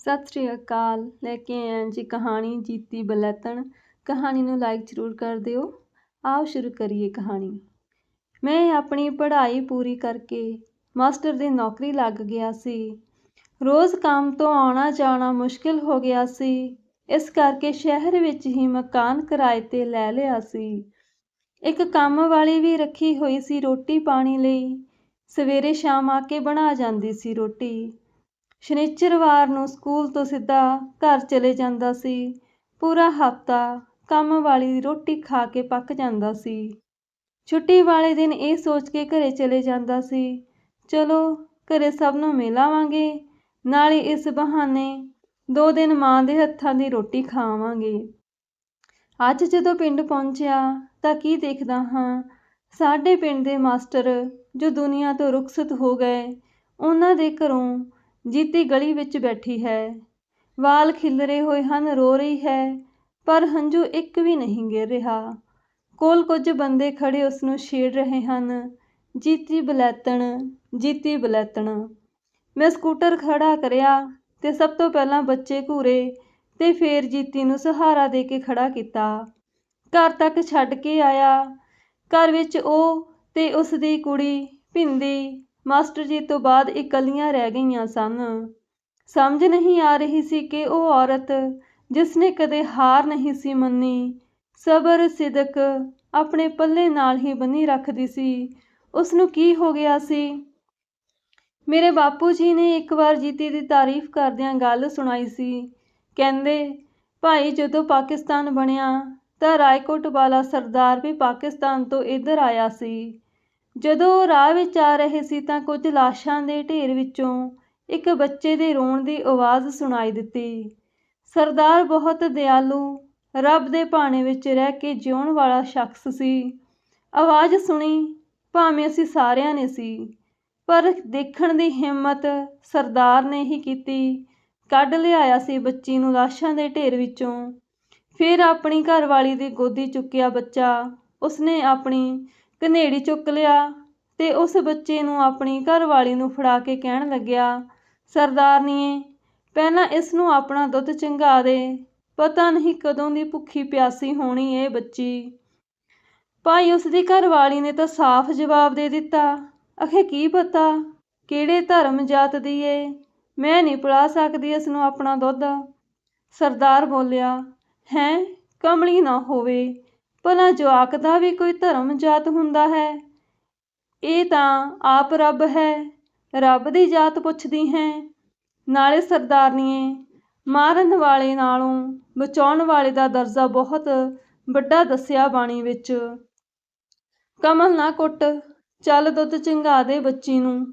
ਸਤਿ ਸ਼੍ਰੀ ਅਕਾਲ। ਲੈ ਕੇ ਆਏ ਜੀ ਕਹਾਣੀ ਜੀਤੀ ਬਲੈਤਣ। ਕਹਾਣੀ ਨੂੰ ਲਾਈਕ ਜ਼ਰੂਰ ਕਰ ਦਿਓ। ਆਓ ਸ਼ੁਰੂ ਕਰੀਏ ਕਹਾਣੀ। ਮੈਂ ਆਪਣੀ ਪੜ੍ਹਾਈ ਪੂਰੀ ਕਰਕੇ ਮਾਸਟਰ ਦੀ ਨੌਕਰੀ ਲੱਗ ਗਿਆ ਸੀ। ਰੋਜ਼ ਕੰਮ ਤੋਂ ਆਉਣਾ ਜਾਣਾ ਮੁਸ਼ਕਿਲ ਹੋ ਗਿਆ ਸੀ। ਇਸ ਕਰਕੇ ਸ਼ਹਿਰ ਵਿੱਚ ਹੀ ਮਕਾਨ ਕਿਰਾਏ ਤੇ ਲੈ ਲਿਆ ਸੀ। ਇੱਕ ਕੰਮ ਵਾਲੀ ਵੀ ਰੱਖੀ ਹੋਈ ਸੀ ਰੋਟੀ ਪਾਣੀ ਲਈ। ਸਵੇਰੇ ਸ਼ਾਮ ਆ ਕੇ ਬਣਾ ਜਾਂਦੀ ਸੀ ਰੋਟੀ। ਸ਼ਨਿਚਰਵਾਰ ਨੂੰ ਸਕੂਲ ਤੋਂ ਸਿੱਧਾ ਘਰ ਚਲੇ ਜਾਂਦਾ ਸੀ। ਪੂਰਾ ਹਫਤਾ ਕੰਮ ਵਾਲੀ ਰੋਟੀ ਖਾ ਕੇ ਪੱਕ ਜਾਂਦਾ ਸੀ। ਛੁੱਟੀ ਵਾਲੇ ਦਿਨ ਇਹ ਸੋਚ ਕੇ ਘਰੇ ਚਲੇ ਜਾਂਦਾ ਸੀ, ਚਲੋ, ਘਰੇ ਸਭ ਨੂੰ ਮਿਲਾਵਾਂਗੇ ਨਾਲੇ ਇਸ ਬਹਾਨੇ ਦੋ ਦਿਨ ਮਾਂ ਦੇ ਹੱਥਾਂ ਦੀ ਰੋਟੀ ਖਾਵਾਂਗੇ। ਅੱਜ ਜਦੋਂ ਪਿੰਡ ਪਹੁੰਚਿਆ ਤਾਂ ਕੀ ਦੇਖਦਾ ਹਾਂ, ਸਾਡੇ ਪਿੰਡ ਦੇ ਮਾਸਟਰ ਜੋ ਦੁਨੀਆ ਤੋਂ ਰੁਖਸਤ ਹੋ ਗਏ, ਉਹਨਾਂ ਦੇ ਘਰੋਂ ਜੀਤੀ ਗਲੀ ਵਿੱਚ ਬੈਠੀ ਹੈ। ਵਾਲ ਖਿਲਰੇ ਹੋਏ ਹਨ, ਰੋ ਰਹੀ ਹੈ, ਪਰ ਹੰਝੂ ਇੱਕ ਵੀ ਨਹੀਂ ਗਿਰ ਰਿਹਾ। ਕੋਲ ਕੁਝ ਬੰਦੇ ਖੜੇ ਉਸ ਨੂੰ ਛੇੜ ਰਹੇ ਹਨ। ਜੀਤੀ ਬਲੈਤਣ ਜੀਤੀ ਬਲੈਤਣ। ਮੈਂ ਸਕੂਟਰ ਖੜਾ ਕਰਿਆ ਤੇ ਸਭ ਤੋਂ ਪਹਿਲਾਂ ਬੱਚੇ ਘੂਰੇ ਤੇ ਫੇਰ ਜੀਤੀ ਨੂੰ ਸਹਾਰਾ ਦੇ ਕੇ ਖੜਾ ਕੀਤਾ। ਘਰ ਤੱਕ ਛੱਡ ਕੇ ਆਇਆ। ਘਰ ਵਿੱਚ ਉਹ ਤੇ ਉਸ ਦੀ ਕੁੜੀ, ਭਿੰਦੀ ਮਾਸਟਰ ਜੀ ਤੋਂ ਬਾਅਦ ਇਕੱਲੀਆਂ ਰਹਿ ਗਈਆਂ ਸਨ। ਸਮਝ ਨਹੀਂ ਆ ਰਹੀ ਸੀ ਕਿ ਉਹ ਔਰਤ, ਜਿਸ ਨੇ ਕਦੇ ਹਾਰ ਨਹੀਂ ਸੀ ਮੰਨੀ, ਸਬਰ ਸਿਦਕ ਆਪਣੇ ਪੱਲੇ ਨਾਲ ਹੀ ਬੰਨੀ ਰੱਖਦੀ ਸੀ। ਉਸ ਨੂੰ ਕੀ ਹੋ ਗਿਆ ਸੀ? ਮੇਰੇ ਬਾਪੂ ਜੀ ਨੇ ਇੱਕ ਵਾਰ ਜੀਤੀ ਦੀ ਤਾਰੀਫ ਕਰਦਿਆਂ ਗੱਲ ਸੁਣਾਈ ਸੀ। ਕਹਿੰਦੇ, ਭਾਈ ਜਦੋਂ ਪਾਕਿਸਤਾਨ ਬਣਿਆ, ਤਾਂ ਰਾਏਕੋਟ ਵਾਲਾ ਸਰਦਾਰ ਵੀ ਪਾਕਿਸਤਾਨ ਤੋਂ ਇੱਧਰ ਆਇਆ ਸੀ। ਜਦੋਂ ਉਹ ਰਾਹ ਵਿੱਚ ਆ ਰਹੇ ਸੀ ਤਾਂ ਕੁਝ ਲਾਸ਼ਾਂ ਦੇ ਢੇਰ ਵਿੱਚੋਂ ਇੱਕ ਬੱਚੇ ਦੇ ਰੋਣ ਦੀ ਆਵਾਜ਼ ਸੁਣਾਈ ਦਿੱਤੀ। ਸਰਦਾਰ ਬਹੁਤ ਦਿਆਲੂ, ਰੱਬ ਦੇ ਭਾਣੇ ਵਿੱਚ ਰਹਿ ਕੇ ਜਿਉਣ ਵਾਲਾ ਸ਼ਖਸ ਸੀ। ਆਵਾਜ਼ ਸੁਣੀ, ਭਾਵੇਂ ਅਸੀਂ ਸਾਰਿਆਂ ਨੇ ਸੀ, ਪਰ ਦੇਖਣ ਦੀ ਹਿੰਮਤ ਸਰਦਾਰ ਨੇ ਹੀ ਕੀਤੀ। ਕੱਢ ਲਿਆਇਆ ਸੀ ਬੱਚੀ ਨੂੰ ਲਾਸ਼ਾਂ ਦੇ ਢੇਰ ਵਿੱਚੋਂ। ਫਿਰ ਆਪਣੀ ਘਰਵਾਲੀ ਦੀ ਗੋਦੀ ਚੁੱਕਿਆ ਬੱਚਾ, ਉਸਨੇ ਆਪਣੀ ਕਨੇੜੀ ਚੁੱਕ ਲਿਆ ਤੇ ਉਸ ਬੱਚੇ ਨੂੰ ਆਪਣੀ ਘਰਵਾਲੀ ਨੂੰ ਫੜਾ ਕੇ ਕਹਿਣ ਲੱਗਿਆ ਸਰਦਾਰਨੀਏ ਪਹਿਲਾਂ ਇਸ ਨੂੰ ਆਪਣਾ ਦੁੱਧ ਚੰਗਾ ਦੇ। ਪਤਾ ਨਹੀਂ ਕਦੋਂ ਦੀ ਭੁੱਖੀ ਪਿਆਸੀ ਹੋਣੀ ਇਹ ਬੱਚੀ। ਭਾਈ ਉਸ ਦੀ ਘਰਵਾਲੀ ਨੇ ਤਾਂ ਸਾਫ਼ ਜਵਾਬ ਦੇ ਦਿੱਤਾ, ਅਖੇ ਕੀ ਪਤਾ, ਕਿਹੜੇ ਧਰਮ ਜਾਤ ਦੀ ਏ? ਮੈਂ ਨਹੀਂ ਪਿਲਾ ਸਕਦੀ ਇਸ ਨੂੰ ਆਪਣਾ ਦੁੱਧ। ਸਰਦਾਰ ਬੋਲਿਆ, ਹੈ, ਕਮਲੀ ਨਾ ਹੋਵੇ। ਭਲਾ ਜਵਾਕ ਦਾ ਵੀ ਕੋਈ ਧਰਮ ਜਾਤ ਹੁੰਦਾ ਹੈ। ਇਹ ਤਾਂ ਆਪ ਰੱਬ ਹੈ, ਰੱਬ ਦੀ ਜਾਤ ਪੁੱਛਦੀ ਹੈ। ਨਾਲੇ ਸਰਦਾਰਨੀਏ, ਮਾਰਨ ਵਾਲੇ ਨਾਲੋਂ ਬਚਾਉਣ ਵਾਲੇ ਦਾ ਦਰਜਾ ਬਹੁਤ ਵੱਡਾ ਦੱਸਿਆ ਬਾਣੀ ਵਿੱਚ। ਕਮਲ ਨਾ ਕੁੱਟ, ਚੱਲ ਦੁੱਧ ਚੰਗਾ ਦੇ ਬੱਚੀ ਨੂੰ।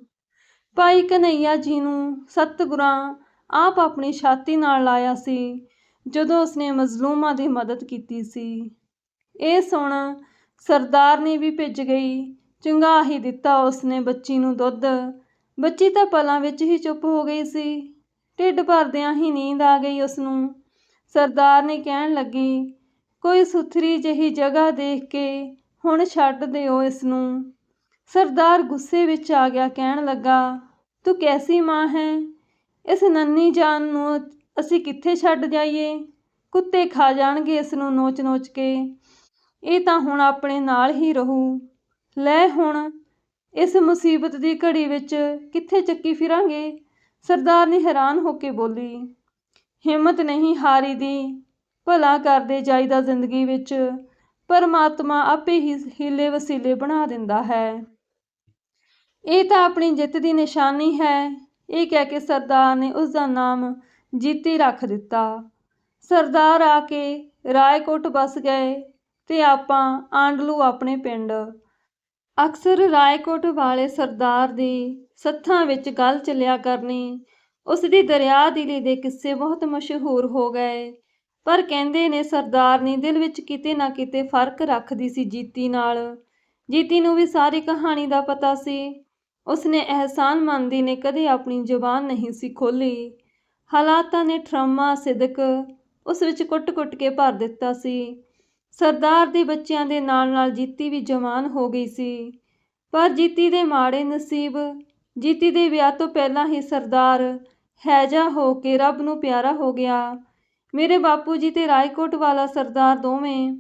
ਭਾਈ ਕਨਈਆ ਜੀ ਨੂੰ ਸਤਿਗੁਰਾਂ ਆਪ ਆਪਣੀ ਛਾਤੀ ਨਾਲ ਲਾਇਆ ਸੀ, ਜਦੋਂ ਉਸਨੇ ਮਜ਼ਲੂਮਾਂ ਦੀ ਮਦਦ ਕੀਤੀ ਸੀ। ਇਹ ਸੁਣ ਸਰਦਾਰਨੀ ਵੀ ਭਿੱਜ ਗਈ, ਚੰਗਾ ਹੀ ਦਿੱਤਾ ਉਸਨੇ ਬੱਚੀ ਨੂੰ ਦੁੱਧ। ਬੱਚੀ ਤਾਂ ਪਲਾਂ ਵਿੱਚ ਹੀ ਚੁੱਪ ਹੋ ਗਈ ਸੀ। ਢਿੱਡ ਭਰਦਿਆਂ ਹੀ ਨੀਂਦ ਆ ਗਈ ਉਸ ਨੂੰ ਸਰਦਾਰ ਨੇ ਕਹਿਣ ਲੱਗੀ, ਕੋਈ ਸੁਥਰੀ ਜਿਹੀ ਜਗ੍ਹਾ ਦੇਖ ਕੇ ਹੁਣ ਛੱਡ ਦਿਓ ਇਸ ਨੂੰ ਸਰਦਾਰ ਗੁੱਸੇ ਵਿੱਚ ਆ ਗਿਆ, ਕਹਿਣ ਲੱਗਾ, ਤੂੰ ਕੈਸੀ ਮਾਂ ਹੈ? ਇਸ ਨੰਨੀ ਜਾਨ ਨੂੰ ਅਸੀਂ ਕਿੱਥੇ ਛੱਡ ਜਾਈਏ? ਕੁੱਤੇ ਖਾ ਜਾਣਗੇ ਇਸ ਨੂੰ ਨੋਚ-ਨੋਚ ਕੇ। ਇਹ ਤਾਂ ਹੁਣ ਆਪਣੇ ਨਾਲ ਹੀ ਰਹੂ। ਲੈ ਹੁਣ, ਇਸ ਮੁਸੀਬਤ ਦੀ ਘੜੀ ਵਿੱਚ ਕਿੱਥੇ ਚੱਕੀ ਫਿਰਾਂਗੇ? ਸਰਦਾਰ ਨੇ ਹੈਰਾਨ ਹੋ ਕੇ ਬੋਲੀ, ਹਿੰਮਤ ਨਹੀਂ ਹਾਰੀ ਦੀ, ਭਲਾ ਕਰਦੇ ਜਾਈਦਾ ਜ਼ਿੰਦਗੀ ਵਿੱਚ, ਪਰਮਾਤਮਾ ਆਪੇ ਹੀ ਹੀਲੇ ਵਸੀਲੇ ਬਣਾ ਦਿੰਦਾ ਹੈ। ਇਹ ਤਾਂ ਆਪਣੀ ਜਿੱਤ ਦੀ ਨਿਸ਼ਾਨੀ ਹੈ। ਇਹ ਕਹਿ ਕੇ ਸਰਦਾਰ ਨੇ ਉਸ ਦਾ ਨਾਮ ਜੀਤੀ ਰੱਖ ਦਿੱਤਾ। ਸਰਦਾਰ ਆ ਕੇ ਰਾਏਕੋਟ ਬਸ ਗਏ। ਤੇ ਆਪਾਂ ਆਂਡਲੂ ਆਪਣੇ ਪਿੰਡ। ਅਕਸਰ ਰਾਏਕੋਟ ਵਾਲੇ ਸਰਦਾਰ ਦੀ ਸੱਥਾਂ ਵਿੱਚ ਗੱਲ ਚੱਲਿਆ ਕਰਨੀ ਉਸ ਦੀ ਦਰਿਆ ਦਿਲੀ ਦੇ ਕਿੱਸੇ ਬਹੁਤ ਮਸ਼ਹੂਰ ਹੋ ਗਏ। ਪਰ ਕਹਿੰਦੇ ਨੇ ਸਰਦਾਰਨੀ ਦਿਲ ਵਿੱਚ ਕਿਤੇ ਨਾ ਕਿਤੇ ਫ਼ਰਕ ਰੱਖਦੀ ਸੀ ਜੀਤੀ ਨਾਲ। ਜੀਤੀ ਨੂੰ ਵੀ ਸਾਰੀ ਕਹਾਣੀ ਦਾ ਪਤਾ ਸੀ। ਉਸਨੇ ਅਹਿਸਾਨ ਮੰਨਦੀ ਨੇ ਕਦੇ ਆਪਣੀ ਜ਼ੁਬਾਨ ਨਹੀਂ ਸੀ ਖੋਲੀ। ਹਾਲਾਤਾਂ ਨੇ ਠਰਮਾ ਸਿਦਕ ਉਸ ਵਿੱਚ ਕੁੱਟ-ਕੁੱਟ ਕੇ ਭਰ ਦਿੱਤਾ ਸੀ। ਸਰਦਾਰ ਦੇ ਬੱਚਿਆਂ ਦੇ ਨਾਲ ਨਾਲ ਜੀਤੀ ਵੀ ਜਵਾਨ ਹੋ ਗਈ ਸੀ। ਪਰ ਜੀਤੀ ਦੇ ਮਾੜੇ ਨਸੀਬ, ਜੀਤੀ ਦੇ ਵਿਆਹ ਤੋਂ ਪਹਿਲਾਂ ਹੀ ਸਰਦਾਰ ਹੈਜਾ ਹੋ ਕੇ ਰੱਬ ਨੂੰ ਪਿਆਰਾ ਹੋ ਗਿਆ। ਮੇਰੇ ਬਾਪੂ ਜੀ ਤੇ ਰਾਏਕੋਟ ਵਾਲਾ ਸਰਦਾਰ ਦੋਵੇਂ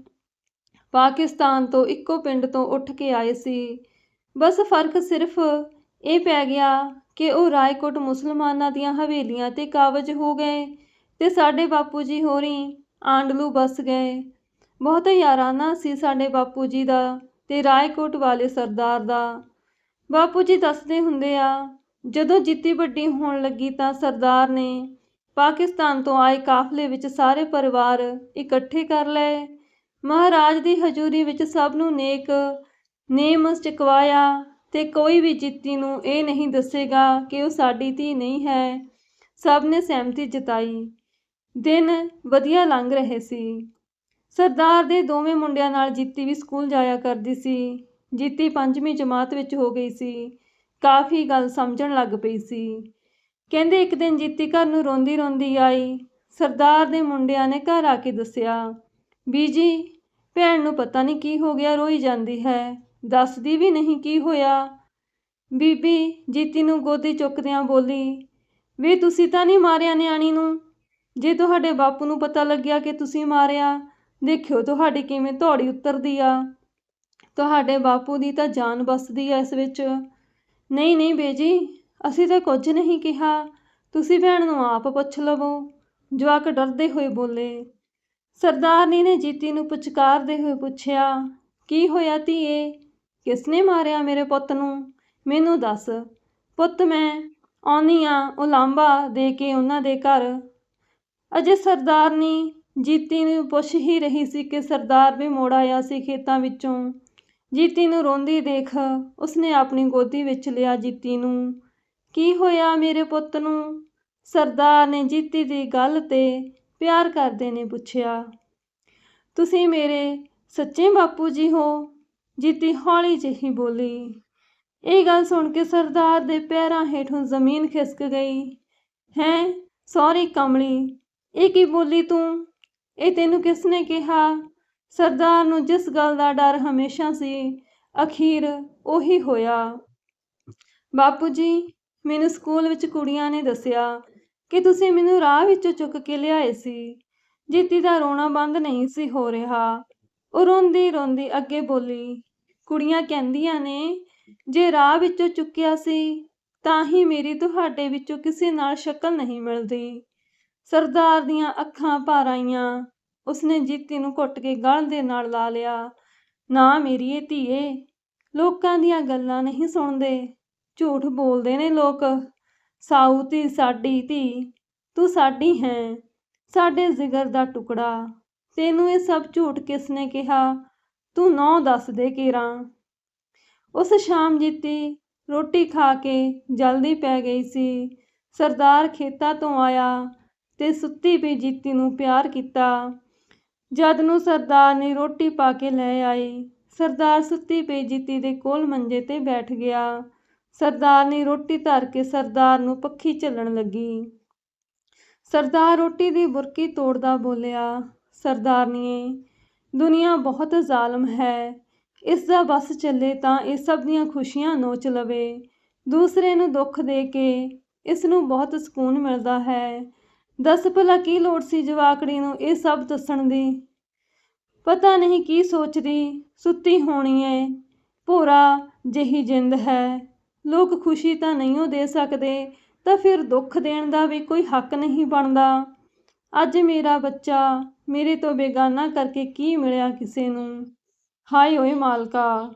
ਪਾਕਿਸਤਾਨ ਤੋਂ ਇੱਕੋ ਪਿੰਡ ਤੋਂ ਉੱਠ ਕੇ ਆਏ ਸੀ। ਬਸ ਫ਼ਰਕ ਸਿਰਫ ਇਹ ਪੈ ਗਿਆ ਕਿ ਉਹ ਰਾਏਕੋਟ ਮੁਸਲਮਾਨਾਂ ਦੀਆਂ ਹਵੇਲੀਆਂ ਤੇ ਕਾਬਜ ਹੋ ਗਏ ਤੇ ਸਾਡੇ ਬਾਪੂ ਜੀ ਹੋਰੀ ਆਂਡਲੂ ਬਸ ਗਏ। ਬਹੁਤ ਯਾਰਾਨਾ ਸੀ ਸਾਡੇ ਬਾਪੂ ਜੀ ਦਾ ਤੇ ਰਾਏਕੋਟ ਵਾਲੇ ਸਰਦਾਰ ਦਾ। ਬਾਪੂ ਜੀ ਦੱਸਦੇ ਹੁੰਦੇ ਆ, ਜਦੋਂ ਜਿੱਤੀ ਵੱਡੀ ਹੋਣ ਲੱਗੀ ਤਾਂ ਸਰਦਾਰ ਨੇ ਪਾਕਿਸਤਾਨ ਤੋਂ ਆਏ ਕਾਫਲੇ ਵਿੱਚ ਸਾਰੇ ਪਰਿਵਾਰ ਇਕੱਠੇ ਕਰ ਲਏ। ਮਹਾਰਾਜ ਦੀ ਹਜ਼ੂਰੀ ਵਿੱਚ ਸਭ ਨੂੰ ਨੇਕ ਨੇਮ ਚਕਵਾਇਆ ਤੇ ਕੋਈ ਵੀ ਜਿੱਤੀ ਨੂੰ ਇਹ ਨਹੀਂ ਦੱਸੇਗਾ ਕਿ ਉਹ ਸਾਡੀ ਧੀ ਨਹੀਂ ਹੈ। ਸਭ ਨੇ ਸਹਿਮਤੀ ਜਤਾਈ। ਦਿਨ ਵਧੀਆ ਲੰਘ ਰਹੇ ਸੀ। ਸਰਦਾਰ ਦੇ ਦੋਵੇਂ ਮੁੰਡਿਆਂ ਨਾਲ ਜੀਤੀ ਵੀ ਸਕੂਲ ਜਾਇਆ ਕਰਦੀ ਸੀ। ਜੀਤੀ ਪੰਜਵੀਂ ਜਮਾਤ ਵਿੱਚ ਹੋ ਗਈ ਸੀ। ਕਾਫੀ ਗੱਲ ਸਮਝਣ ਲੱਗ ਪਈ ਸੀ। ਕਹਿੰਦੇ ਇੱਕ ਦਿਨ ਜੀਤੀ ਘਰ ਨੂੰ ਰੋਂਦੀ ਰੋਂਦੀ ਆਈ। ਸਰਦਾਰ ਦੇ ਮੁੰਡਿਆਂ ਨੇ ਘਰ ਆ ਕੇ ਦੱਸਿਆ ਬੀਜੀ ਭੈਣ ਨੂੰ ਪਤਾ ਨਹੀਂ ਕੀ ਹੋ ਗਿਆ, ਰੋਈ ਜਾਂਦੀ ਹੈ। ਦੱਸਦੀ ਵੀ ਨਹੀਂ ਕੀ ਹੋਇਆ। ਬੀਬੀ ਜੀਤੀ ਨੂੰ ਗੋਦੀ ਚੁੱਕਦਿਆਂ ਬੋਲੀ, ਵੀ ਤੁਸੀਂ ਤਾਂ ਨਹੀਂ ਮਾਰਿਆ ਨਿਆਣੀ ਨੂੰ? ਜੇ ਤੁਹਾਡੇ ਬਾਪੂ ਨੂੰ ਪਤਾ ਲੱਗਿਆ ਕਿ ਤੁਸੀਂ ਮਾਰਿਆ ਦੇਖਿਓ ਤੁਹਾਡੀ ਕਿਵੇਂ ਧੌੜੀ ਉਤਰਦੀ ਆ। ਤੁਹਾਡੇ ਬਾਪੂ ਦੀ ਤਾਂ ਜਾਨ ਬਸਦੀ ਆ ਇਸ ਵਿੱਚ। ਨਹੀਂ ਨਹੀਂ ਬੇਜੀ, ਅਸੀਂ ਤਾਂ ਕੁਝ ਨਹੀਂ ਕਿਹਾ। ਤੁਸੀਂ ਭੈਣ ਨੂੰ ਆਪ ਪੁੱਛ ਲਵੋ। ਜਵਾਕ ਡਰਦੇ ਹੋਏ ਬੋਲੇ। ਸਰਦਾਰਨੀ ਨੇ ਜੀਤੀ ਨੂੰ ਪੁਚਕਾਰਦੇ ਹੋਏ ਪੁੱਛਿਆ, ਕੀ ਹੋਇਆ ਧੀਏ? ਕਿਸਨੇ ਮਾਰਿਆ ਮੇਰੇ ਪੁੱਤ ਨੂੰ? ਮੈਨੂੰ ਦੱਸ। ਪੁੱਤ ਮੈਂ ਆਉਣੀ ਆ, ਉਹ ਦੇ ਕੇ ਉਹਨਾਂ ਦੇ ਘਰ। ਅਜੇ ਸਰਦਾਰਨੀ ਜੀਤੀ ਨੂੰ ਪੁੱਛ ਹੀ ਰਹੀ ਸੀ ਕਿ ਸਰਦਾਰ ਵੀ ਮੋੜ ਆਇਆ ਸੀ ਖੇਤਾਂ ਵਿੱਚੋਂ। ਜੀਤੀ ਨੂੰ ਰੋਂਦੀ ਦੇਖ ਉਸਨੇ ਆਪਣੀ ਗੋਦੀ ਵਿੱਚ ਲਿਆ ਜੀਤੀ ਨੂੰ। ਕੀ ਹੋਇਆ ਮੇਰੇ ਪੁੱਤ ਨੂੰ? ਸਰਦਾਰ ਨੇ ਜੀਤੀ ਦੀ ਗੱਲ ਤੇ ਪਿਆਰ ਕਰਦੇ ਨੇ ਪੁੱਛਿਆ। ਤੁਸੀਂ ਮੇਰੇ ਸੱਚੇ ਬਾਪੂ ਜੀ ਹੋ? ਜੀਤੀ ਹੌਲੀ ਜਿਹੀ ਬੋਲੀ। ਇਹ ਗੱਲ ਸੁਣ ਕੇ ਸਰਦਾਰ ਦੇ ਪੈਰਾਂ ਹੇਠੋਂ ਜ਼ਮੀਨ ਖਿਸਕ ਗਈ। ਹੈ, ਸੌਰੀ ਕਮਲੀ, ਇਹ ਕੀ ਬੋਲੀ ਤੂੰ? ਇਹ ਤੈਨੂੰ ਕਿਸ ਨੇ ਕਿਹਾ? ਸਰਦਾਰ ਨੂੰ ਜਿਸ ਗੱਲ ਦਾ ਡਰ ਹਮੇਸ਼ਾ ਸੀ, ਅਖੀਰ ਉਹੀ ਹੋਇਆ। ਬਾਪੂ ਜੀ, ਮੈਨੂੰ ਸਕੂਲ ਵਿੱਚ ਕੁੜੀਆਂ ਨੇ ਦੱਸਿਆ ਕਿ ਤੁਸੀਂ ਮੈਨੂੰ ਰਾਹ ਵਿੱਚੋਂ ਚੁੱਕ ਕੇ ਲਿਆਏ ਸੀ। ਜੀਤੀ ਦਾ ਰੋਣਾ ਬੰਦ ਨਹੀਂ ਸੀ ਹੋ ਰਿਹਾ। ਉਹ ਰੋਂਦੀ ਰੋਂਦੀ ਅੱਗੇ ਬੋਲੀ, ਕੁੜੀਆਂ ਕਹਿੰਦੀਆਂ ਨੇ, ਜੇ ਰਾਹ ਵਿੱਚੋਂ ਚੁੱਕਿਆ ਸੀ, ਤਾਂ ਹੀ ਮੇਰੀ ਤੁਹਾਡੇ ਵਿੱਚੋਂ ਕਿਸੇ ਨਾਲ ਸ਼ਕਲ ਨਹੀਂ ਮਿਲਦੀ। ਸਰਦਾਰ ਦੀਆਂ ਅੱਖਾਂ ਭਰ ਆਈਆਂ। ਉਸਨੇ ਜੀਤੀ ਨੂੰ ਘੁੱਟ ਕੇ ਗਲ ਦੇ ਨਾਲ ਲਾ ਲਿਆ। ਨਾ ਮੇਰੀਏ ਧੀਏ, ਲੋਕਾਂ ਦੀਆਂ ਗੱਲਾਂ ਨਹੀਂ ਸੁਣਦੇ। ਝੂਠ ਬੋਲਦੇ ਨੇ ਲੋਕ। ਸਾਊ ਧੀ ਸਾਡੀ ਧੀ, ਤੂੰ ਸਾਡੀ ਹੈ। ਸਾਡੇ ਜਿਗਰ ਦਾ ਟੁਕੜਾ। ਤੈਨੂੰ ਇਹ ਸਭ ਝੂਠ ਕਿਸ ਨੇ ਕਿਹਾ? ਤੂੰ ਨੌ ਦੱਸ ਦੇ ਕੇਰਾਂ। ਉਸ ਸ਼ਾਮ ਜੀਤੀ ਰੋਟੀ ਖਾ ਕੇ ਜਲਦੀ ਪੈ ਗਈ ਸੀ। ਸਰਦਾਰ ਖੇਤਾਂ ਤੋਂ ਆਇਆ। ਤੇ ਸੁੱਤੀ ਪਈ ਜੀਤੀ ਨੂੰ ਪਿਆਰ ਕੀਤਾ। ਜਦ ਨੂੰ ਸਰਦਾਰ ਨੇ ਰੋਟੀ ਪਾ ਕੇ ਲੈ ਆਈ, ਸਰਦਾਰ ਸੁੱਤੀ ਪਈ ਜੀਤੀ ਦੇ ਕੋਲ ਮੰਜੇ ਤੇ ਬੈਠ ਗਿਆ। ਸਰਦਾਰ ਨੇ ਰੋਟੀ ਧਰ ਕੇ ਸਰਦਾਰ ਨੂੰ ਪੱਖੀ ਝੱਲਣ ਲੱਗੀ। ਸਰਦਾਰ ਰੋਟੀ ਦੀ ਬੁਰਕੀ ਤੋੜਦਾ ਬੋਲਿਆ ਸਰਦਾਰਨੀਏ ਦੁਨੀਆ ਬਹੁਤ ਜ਼ਾਲਮ ਹੈ। ਇਸ ਦਾ ਬਸ ਚੱਲੇ ਤਾਂ ਇਹ ਸਭ ਦੀਆਂ ਖੁਸ਼ੀਆਂ ਨੋਚ ਲਵੇ। ਦੂਸਰੇ ਨੂੰ ਦੁੱਖ ਦੇ ਕੇ ਇਸ ਨੂੰ ਬਹੁਤ ਸਕੂਨ ਮਿਲਦਾ ਹੈ। ਦੱਸ ਭਲਾ ਕੀ ਲੋੜ ਸੀ ਜਵਾਕੜੀ ਨੂੰ ਇਹ ਸਭ ਦੱਸਣ ਦੀ? ਪਤਾ ਨਹੀਂ ਕੀ ਸੋਚਦੀ, ਸੁੱਤੀ ਹੋਣੀ ਏ। ਭੋਰਾ ਜਿਹੀ ਜਿੰਦ ਹੈ। ਲੋਕ ਖੁਸ਼ੀ ਤਾਂ ਨਹੀਂ ਉਹ ਦੇ ਸਕਦੇ, ਤਾਂ ਫਿਰ ਦੁੱਖ ਦੇਣ ਦਾ ਵੀ ਕੋਈ ਹੱਕ ਨਹੀਂ ਬਣਦਾ। ਅੱਜ ਮੇਰਾ ਬੱਚਾ, ਮੇਰੇ ਤੋਂ ਬੇਗਾਨਾ ਕਰਕੇ ਕੀ ਮਿਲਿਆ ਕਿਸੇ ਨੂੰ? ਹਾਏ ਓਏ ਮਾਲਕਾ!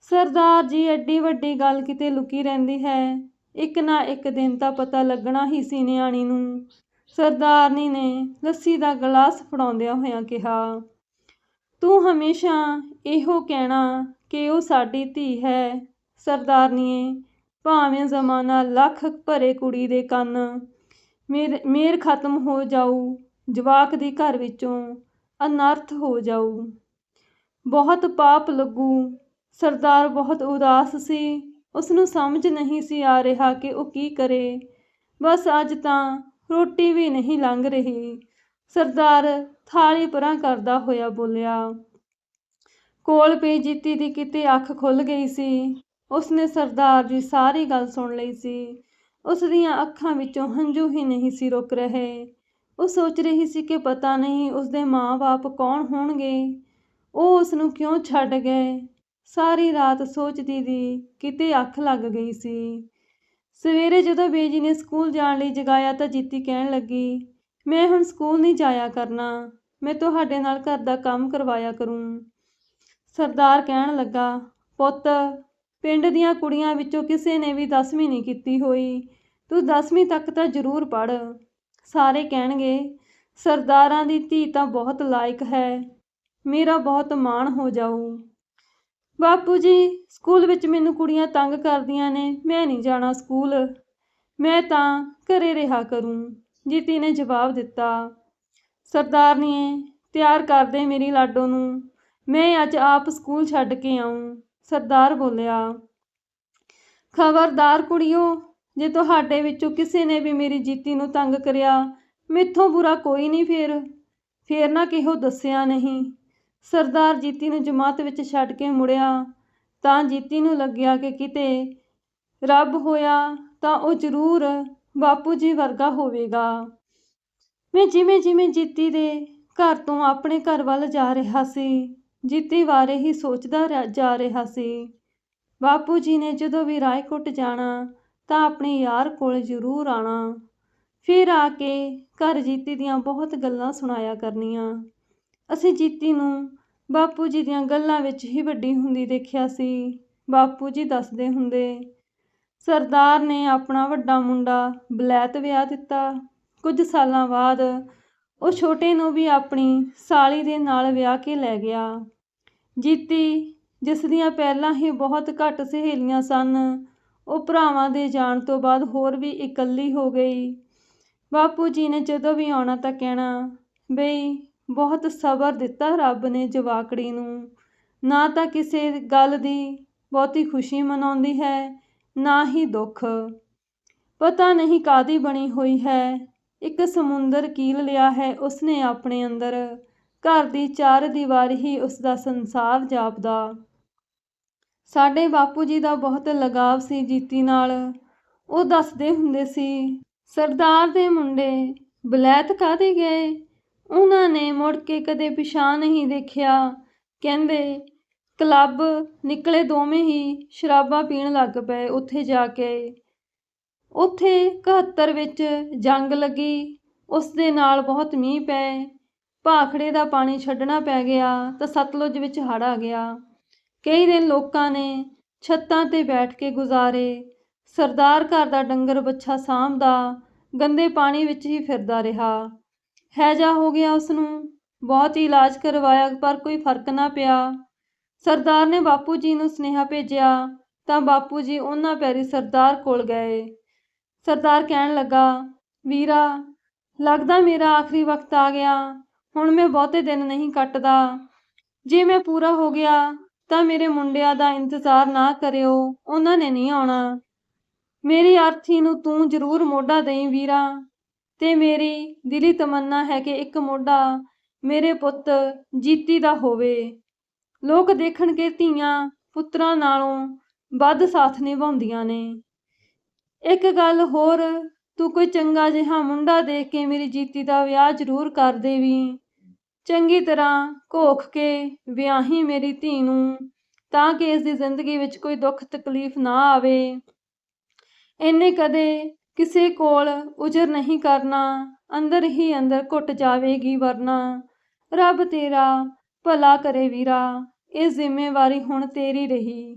ਸਰਦਾਰ ਜੀ, ਐਡੀ ਵੱਡੀ ਗੱਲ ਕਿਤੇ ਲੁਕੀ ਰਹਿੰਦੀ ਹੈ। ਇੱਕ ਨਾ ਇੱਕ ਦਿਨ ਤਾਂ ਪਤਾ ਲੱਗਣਾ ਹੀ ਸੀ ਨਿਆਣੀ ਨੂੰ। ਸਰਦਾਰਨੀ ਨੇ ਲੱਸੀ ਦਾ ਗਲਾਸ ਫੜਾਉਂਦਿਆਂ ਹੋਇਆਂ ਕਿਹਾ, ਤੂੰ ਹਮੇਸ਼ਾ ਇਹੋ ਕਹਿਣਾ ਕਿ ਉਹ ਸਾਡੀ ਧੀ ਹੈ, ਸਰਦਾਰਨੀਏ। ਭਾਵੇਂ ਜ਼ਮਾਨਾ ਲੱਖ ਭਰੇ ਕੁੜੀ ਦੇ ਕੰਨ ਮੇਰ ਮੇਰ ਖਤਮ ਹੋ ਜਾਊ, ਜਵਾਕ ਦੀ ਘਰ ਵਿੱਚੋਂ ਅਨਰਥ ਹੋ ਜਾਊ। ਬਹੁਤ ਪਾਪ ਲੱਗੂ। ਸਰਦਾਰ ਬਹੁਤ ਉਦਾਸ ਸੀ। ਉਸ ਨੂੰ ਸਮਝ ਨਹੀਂ ਸੀ ਆ ਰਿਹਾ ਕਿ ਉਹ ਕੀ ਕਰੇ। ਬਸ ਅੱਜ ਤਾਂ ਰੋਟੀ ਵੀ ਨਹੀਂ ਲੰਘ ਰਹੀ। ਸਰਦਾਰ ਥਾਲੀ ਪਰਾਂ ਕਰਦਾ ਹੋਇਆ ਬੋਲਿਆ। ਕੋਲ ਪਈ ਜੀਤੀ ਦੀ ਕਿਤੇ ਅੱਖ ਖੁੱਲ ਗਈ ਸੀ। ਉਸਨੇ ਸਰਦਾਰ ਦੀ ਸਾਰੀ ਗੱਲ ਸੁਣ ਲਈ ਸੀ। ਉਸ ਦੀਆਂ ਅੱਖਾਂ ਵਿੱਚੋਂ ਹੰਝੂ ਹੀ ਨਹੀਂ ਸੀ ਰੁਕ ਰਹੇ। ਉਹ ਸੋਚ ਰਹੀ ਸੀ ਕਿ ਪਤਾ ਨਹੀਂ ਉਸਦੇ ਮਾਂ-ਬਾਪ ਕੌਣ ਹੋਣਗੇ। ਉਹ ਉਸ ਨੂੰ ਕਿਉਂ ਛੱਡ ਗਏ? ਸਾਰੀ ਰਾਤ ਸੋਚਦੀ ਦੀ ਕਿਤੇ ਅੱਖ ਲੱਗ ਗਈ ਸੀ। ਸਵੇਰੇ ਜਦੋਂ ਬੇਜੀ ਨੇ ਸਕੂਲ ਜਾਣ ਲਈ ਜਗਾਇਆ ਤਾਂ ਜੀਤੀ ਕਹਿਣ ਲੱਗੀ, ਮੈਂ ਹੁਣ ਸਕੂਲ ਨਹੀਂ ਜਾਇਆ ਕਰਨਾ, ਮੈਂ ਤੁਹਾਡੇ ਨਾਲ ਘਰ ਦਾ ਕੰਮ ਕਰਵਾਇਆ ਕਰੂੰ। ਸਰਦਾਰ ਕਹਿਣ ਲੱਗਾ, ਪੁੱਤ, ਪਿੰਡ ਦੀਆਂ ਕੁੜੀਆਂ ਵਿੱਚੋਂ ਕਿਸੇ ਨੇ ਵੀ ਦਸਵੀਂ ਨਹੀਂ ਕੀਤੀ ਹੋਈ, ਤੂੰ ਦਸਵੀਂ ਤੱਕ ਤਾਂ ਜ਼ਰੂਰ ਪੜ੍ਹ। ਸਾਰੇ ਕਹਿਣਗੇ, ਸਰਦਾਰਾਂ ਦੀ ਧੀ ਤਾਂ ਬਹੁਤ ਲਾਇਕ ਹੈ, ਮੇਰਾ ਬਹੁਤ ਮਾਣ ਹੋ ਜਾਊ। ਬਾਪੂ ਜੀ, ਸਕੂਲ ਵਿੱਚ ਮੈਨੂੰ ਕੁੜੀਆਂ ਤੰਗ ਕਰਦੀਆਂ ਨੇ, ਮੈਂ ਨਹੀਂ ਜਾਣਾ ਸਕੂਲ। ਮੈਂ ਤਾਂ ਘਰੇ ਰਿਹਾ ਕਰੂੰ, ਜੀਤੀ ਨੇ ਜਵਾਬ ਦਿੱਤਾ। ਸਰਦਾਰਨੀਏ, ਤਿਆਰ ਕਰਦੇ ਮੇਰੀ ਲਾਡੋ ਨੂੰ। ਮੈਂ ਅੱਜ ਆਪ ਸਕੂਲ ਛੱਡ ਕੇ ਆਉਂ ਸਰਦਾਰ ਬੋਲਿਆ। ਖਬਰਦਾਰ ਕੁੜੀਓ, ਜੇ ਤੁਹਾਡੇ ਵਿੱਚੋਂ ਕਿਸੇ ਨੇ ਵੀ ਮੇਰੀ ਜੀਤੀ ਨੂੰ ਤੰਗ ਕਰਿਆ, ਮੈਥੋਂ ਬੁਰਾ ਕੋਈ ਨਹੀਂ ਫੇਰ। ਫੇਰ ਨਾ ਕਿਹੋ ਦੱਸਿਆ ਨਹੀਂ। ਸਰਦਾਰ ਜੀਤੀ ਨੂੰ ਜਮਾਤ ਵਿੱਚ ਛੱਡ ਕੇ ਮੁੜਿਆ, ਤਾਂ ਜੀਤੀ ਨੂੰ ਲੱਗਿਆ ਕਿ ਕਿਤੇ ਰੱਬ ਹੋਇਆ ਤਾਂ ਉਹ ਜ਼ਰੂਰ ਬਾਪੂ ਜੀ ਵਰਗਾ ਹੋਵੇਗਾ। ਮੈਂ ਜਿਵੇਂ ਜਿਵੇਂ ਜੀਤੀ ਦੇ ਘਰ ਤੋਂ ਆਪਣੇ ਘਰ ਵੱਲ ਜਾ ਰਿਹਾ ਸੀ, ਜੀਤੀ ਬਾਰੇ ਹੀ ਸੋਚਦਾ ਜਾ ਰਿਹਾ ਸੀ। ਬਾਪੂ ਜੀ ਨੇ ਜਦੋਂ ਵੀ ਰਾਏਕੋਟ ਜਾਣਾ, ਤਾਂ ਆਪਣੇ ਯਾਰ ਕੋਲ ਜ਼ਰੂਰ ਆਣਾ ਫਿਰ ਆ ਕੇ ਘਰ ਜੀਤੀ ਦੀਆਂ ਬਹੁਤ ਗੱਲਾਂ ਸੁਣਾਇਆ ਕਰਨੀਆਂ। ਅਸੀਂ ਜੀਤੀ ਨੂੰ ਬਾਪੂ ਜੀ ਦੀਆਂ ਗੱਲਾਂ ਵਿੱਚ ਹੀ ਵੱਡੀ ਹੁੰਦੀ ਦੇਖਿਆ ਸੀ। ਬਾਪੂ ਜੀ ਦੱਸਦੇ ਹੁੰਦੇ, ਸਰਦਾਰ ਨੇ ਆਪਣਾ ਵੱਡਾ ਮੁੰਡਾ ਬਲੈਤ ਵਿਆਹ ਦਿੱਤਾ। ਕੁਝ ਸਾਲਾਂ ਬਾਅਦ ਉਹ ਛੋਟੇ ਨੂੰ ਵੀ ਆਪਣੀ ਸਾਲੀ ਦੇ ਨਾਲ ਵਿਆਹ ਕੇ ਲੈ ਗਿਆ। ਜੀਤੀ, ਜਿਸ ਦੀਆਂ ਪਹਿਲਾਂ ਹੀ ਬਹੁਤ ਘੱਟ ਸਹੇਲੀਆਂ ਸਨ, ਉਹ ਭਰਾਵਾਂ ਦੇ ਜਾਣ ਤੋਂ ਬਾਅਦ ਹੋਰ ਵੀ ਇਕੱਲੀ ਹੋ ਗਈ। ਬਾਪੂ ਜੀ ਨੇ ਜਦੋਂ ਵੀ ਆਉਣਾ ਤਾਂ ਕਹਿਣਾ, ਬਈ ਬਹੁਤ ਸਬਰ ਦਿੱਤਾ ਰੱਬ ਨੇ ਜਵਾਕੜੀ ਨੂੰ। ਨਾ ਤਾਂ ਕਿਸੇ ਗੱਲ ਦੀ ਬਹੁਤੀ ਖੁਸ਼ੀ ਮਨਾਉਂਦੀ ਹੈ, ਨਾ ਹੀ ਦੁੱਖ। ਪਤਾ ਨਹੀਂ ਕਾਦੀ ਬਣੀ ਹੋਈ ਹੈ। ਇੱਕ ਸਮੁੰਦਰ ਕੀਲ ਲਿਆ ਹੈ, ਉਸਨੇ ਆਪਣੇ ਅੰਦਰ। ਘਰ ਦੀ ਚਾਰ ਦੀਵਾਰ ਹੀ ਉਸ ਦਾ ਸੰਸਾਰ ਜਾਪਦਾ। ਸਾਡੇ ਬਾਪੂ ਜੀ ਦਾ ਬਹੁਤ ਲਗਾਵ ਸੀ ਜੀਤੀ ਨਾਲ। ਉਹ ਦੱਸਦੇ ਹੁੰਦੇ ਸੀ, ਸਰਦਾਰ ਦੇ ਮੁੰਡੇ ਬਲੈਤ ਕਾਦੇ ਗਏ? ਉਹਨਾਂ ਨੇ ਮੁੜ ਕੇ ਕਦੇ ਪਿਛਾਂ ਨਹੀਂ ਦੇਖਿਆ। ਕਹਿੰਦੇ, ਕਲੱਬ ਨਿਕਲੇ ਦੋਵੇਂ ਹੀ ਸ਼ਰਾਬਾਂ ਪੀਣ ਲੱਗ ਪਏ ਉੱਥੇ ਜਾ ਕੇ। ਉੱਥੇ 71 ਵਿੱਚ ਜੰਗ ਲੱਗੀ, ਉਸ ਦੇ ਨਾਲ ਬਹੁਤ ਮੀਂਹ ਪਏ। ਭਾਖੜੇ ਦਾ ਪਾਣੀ ਛੱਡਣਾ ਪੈ ਗਿਆ ਤਾਂ ਸਤਲੁਜ ਵਿੱਚ ਹੜ ਆ ਗਿਆ। ਕਈ ਦਿਨ ਲੋਕਾਂ ਨੇ ਛੱਤਾਂ ਤੇ ਬੈਠ ਕੇ ਗੁਜ਼ਾਰੇ। ਸਰਦਾਰ ਘਰ ਦਾ ਡੰਗਰ ਬੱਛਾ ਸਾਂਭਦਾ, ਗੰਦੇ ਪਾਣੀ ਵਿੱਚ ਹੀ ਫਿਰਦਾ ਰਿਹਾ। ਹੈਜਾ ਹੋ ਗਿਆ ਉਸ ਨੂੰ ਬਹੁਤ ਹੀ ਇਲਾਜ ਕਰਵਾਇਆ, ਪਰ ਕੋਈ ਫ਼ਰਕ ਨਾ ਪਿਆ। ਸਰਦਾਰ ਨੇ ਬਾਪੂ ਜੀ ਨੂੰ ਸੁਨੇਹਾ ਭੇਜਿਆ, ਤਾਂ ਬਾਪੂ ਜੀ ਉਹਨਾਂ ਪੈਰੀ ਸਰਦਾਰ ਕੋਲ ਗਏ। ਸਰਦਾਰ ਕਹਿਣ ਲੱਗਾ, ਵੀਰਾ, ਲੱਗਦਾ ਮੇਰਾ ਆਖਰੀ ਵਕਤ ਆ ਗਿਆ। ਹੁਣ ਮੈਂ ਬਹੁਤੇ ਦਿਨ ਨਹੀਂ ਕੱਟਦਾ। ਜੇ ਮੈਂ ਪੂਰਾ ਹੋ ਗਿਆ, ਤਾਂ ਮੇਰੇ ਮੁੰਡਿਆਂ ਦਾ ਇੰਤਜ਼ਾਰ ਨਾ ਕਰਿਓ, ਉਹਨਾਂ ਨੇ ਨਹੀਂ ਆਉਣਾ। ਮੇਰੀ ਅਰਥੀ ਨੂੰ ਤੂੰ ਜ਼ਰੂਰ ਮੋਢਾ ਦੇਈ, ਵੀਰਾ। ਤੇ ਮੇਰੀ ਦਿਲੀ ਤਮੰਨਾ ਹੈ ਕਿ ਇੱਕ ਮੋਢਾ ਮੇਰੇ ਪੁੱਤ ਜੀਤੀ ਦਾ ਹੋਵੇ। ਲੋਕ ਦੇਖਣ ਕੇ ਧੀਆਂ ਪੁੱਤਰਾਂ ਨਾਲੋਂ ਵੱਧ ਸਾਥ ਨਿਭਾਉਂਦੀਆਂ ਨੇ। ਇੱਕ ਗੱਲ ਹੋਰ, ਤੂੰ ਕੋਈ ਚੰਗਾ ਜਿਹਾ ਮੁੰਡਾ ਦੇਖ ਕੇ ਮੇਰੀ ਜੀਤੀ ਦਾ ਵਿਆਹ ਜ਼ਰੂਰ ਕਰ ਦੇਵੀ। ਚੰਗੀ ਤਰ੍ਹਾਂ ਘੋਖ ਕੇ ਵਿਆਹੀ ਮੇਰੀ ਧੀ ਨੂੰ, ਤਾਂ ਕਿ ਇਸ ਦੀ ਜ਼ਿੰਦਗੀ ਵਿੱਚ ਕੋਈ ਦੁੱਖ ਤਕਲੀਫ ਨਾ ਆਵੇ। ਇਹਨੇ ਕਦੇ ਕਿਸੇ ਕੋਲ ਉਜਰ ਨਹੀਂ ਕਰਨਾ, ਅੰਦਰ ਹੀ ਅੰਦਰ ਘੁੱਟ ਜਾਵੇਗੀ ਵਰਨਾ। ਰੱਬ ਤੇਰਾ ਭਲਾ ਕਰੇ ਵੀਰਾ, ਇਹ ਜ਼ਿੰਮੇਵਾਰੀ ਹੁਣ ਤੇਰੀ ਰਹੀ।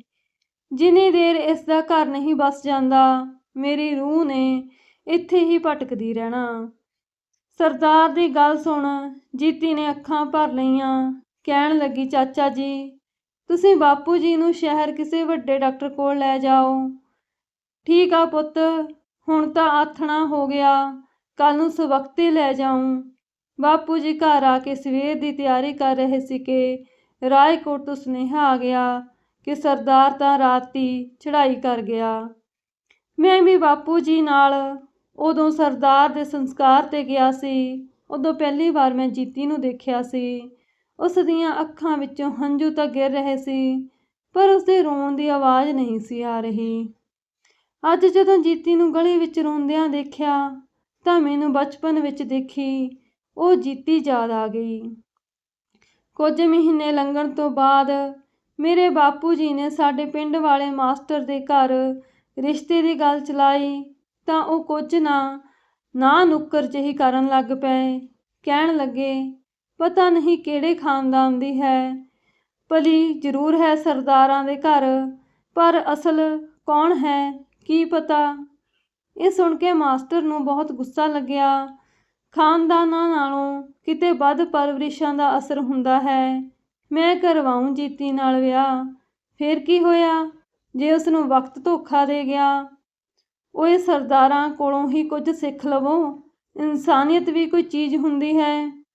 ਜਿੰਨੀ ਦੇਰ ਇਸ ਦਾ ਘਰ ਨਹੀਂ ਬਸ ਜਾਂਦਾ, ਮੇਰੀ ਰੂਹ ਨੇ ਇੱਥੇ ਹੀ ਭਟਕਦੀ ਰਹਿਣਾ। ਸਰਦਾਰ ਦੀ ਗੱਲ ਸੁਣ, ਜੀਤੀ ਨੇ ਅੱਖਾਂ ਭਰ ਲਈਆਂ, ਕਹਿਣ ਲੱਗੀ, ਚਾਚਾ ਜੀ, ਤੁਸੀਂ ਬਾਪੂ ਜੀ ਨੂੰ ਸ਼ਹਿਰ ਕਿਸੇ ਵੱਡੇ ਡਾਕਟਰ ਕੋਲ ਲੈ ਜਾਓ। ਠੀਕ ਆ ਪੁੱਤ ਹੁਣ ਤਾਂ ਆਥਣਾ ਹੋ ਗਿਆ। ਕੱਲ ਨੂੰ ਸਵਖਤੇ ਲੈ ਜਾਉਂ ਬਾਪੂ ਜੀ ਘਰ ਆ ਕੇ ਸਵੇਰ ਦੀ ਤਿਆਰੀ ਕਰ ਰਹੇ ਸੀ ਕਿ ਰਾਏਕੋਟ ਤੋਂ ਸੁਨੇਹਾ ਆ ਗਿਆ ਕਿ ਸਰਦਾਰ ਤਾਂ ਰਾਤੀ ਚੜ੍ਹਾਈ ਕਰ ਗਿਆ। ਮੈਂ ਵੀ ਬਾਪੂ ਜੀ ਨਾਲ ਉਦੋਂ ਸਰਦਾਰ ਦੇ ਸੰਸਕਾਰ ਤੇ ਗਿਆ ਸੀ। ਉਦੋਂ ਪਹਿਲੀ ਵਾਰ ਮੈਂ ਜੀਤੀ ਨੂੰ ਦੇਖਿਆ ਸੀ। ਉਸ ਦੀਆਂ ਅੱਖਾਂ ਵਿੱਚੋਂ ਹੰਝੂ ਤਾਂ ਗਿਰ ਰਹੇ ਸੀ, ਪਰ ਉਸ ਦੇ ਰੋਣ ਦੀ ਆਵਾਜ਼ ਨਹੀਂ ਸੀ ਆ ਰਹੀ। ਅੱਜ ਜਦੋਂ ਜੀਤੀ ਨੂੰ ਗਲੀ ਵਿੱਚ ਰੋਂਦਿਆਂ ਦੇਖਿਆ, ਤਾਂ ਮੈਨੂੰ ਬਚਪਨ ਵਿੱਚ ਦੇਖੀ, ਉਹ ਜੀਤੀ ਯਾਦ ਆ ਗਈ। ਕੁਝ ਮਹੀਨੇ ਲੰਘਣ ਤੋਂ ਬਾਅਦ ਮੇਰੇ ਬਾਪੂ ਜੀ ਨੇ ਸਾਡੇ ਪਿੰਡ ਵਾਲੇ ਮਾਸਟਰ ਦੇ ਘਰ ਰਿਸ਼ਤੇ ਦੀ ਗੱਲ ਚਲਾਈ, ਤਾਂ ਉਹ ਕੁਝ ਨਾ ਨਾ ਨੁੱਕਰ ਜਿਹੀ ਕਰਨ ਲੱਗ ਪਏ। ਕਹਿਣ ਲੱਗੇ, ਪਤਾ ਨਹੀਂ ਕਿਹੜੇ ਖਾਨਦਾਨ ਦੀ ਹੈ। ਭਲੀ ਜ਼ਰੂਰ ਹੈ ਸਰਦਾਰਾਂ ਦੇ ਘਰ, ਪਰ ਅਸਲ ਕੌਣ ਹੈ? ਕੀ ਪਤਾ? ਇਹ ਸੁਣ ਕੇ ਮਾਸਟਰ ਨੂੰ ਬਹੁਤ ਗੁੱਸਾ ਲੱਗਿਆ। ਖਾਨਦਾਨਾਂ ਨਾਲੋਂ ਕਿਤੇ ਵੱਧ ਪਰਵਰਿਸ਼ਾਂ ਦਾ ਅਸਰ ਹੁੰਦਾ ਹੈ। ਮੈਂ ਕਰਵਾਉਂ ਜੀਤੀ ਨਾਲ ਵਿਆਹ। ਫੇਰ ਕੀ ਹੋਇਆ? ਜੇ ਉਸ ਨੂੰ ਵਕਤ ਧੋਖਾ ਦੇ ਗਿਆ। ਉਹ ਸਰਦਾਰਾਂ ਕੋਲੋਂ ਹੀ ਕੁਝ ਸਿੱਖ ਲਵੋ। ਇਨਸਾਨੀਅਤ ਵੀ ਕੋਈ ਚੀਜ਼ ਹੁੰਦੀ ਹੈ।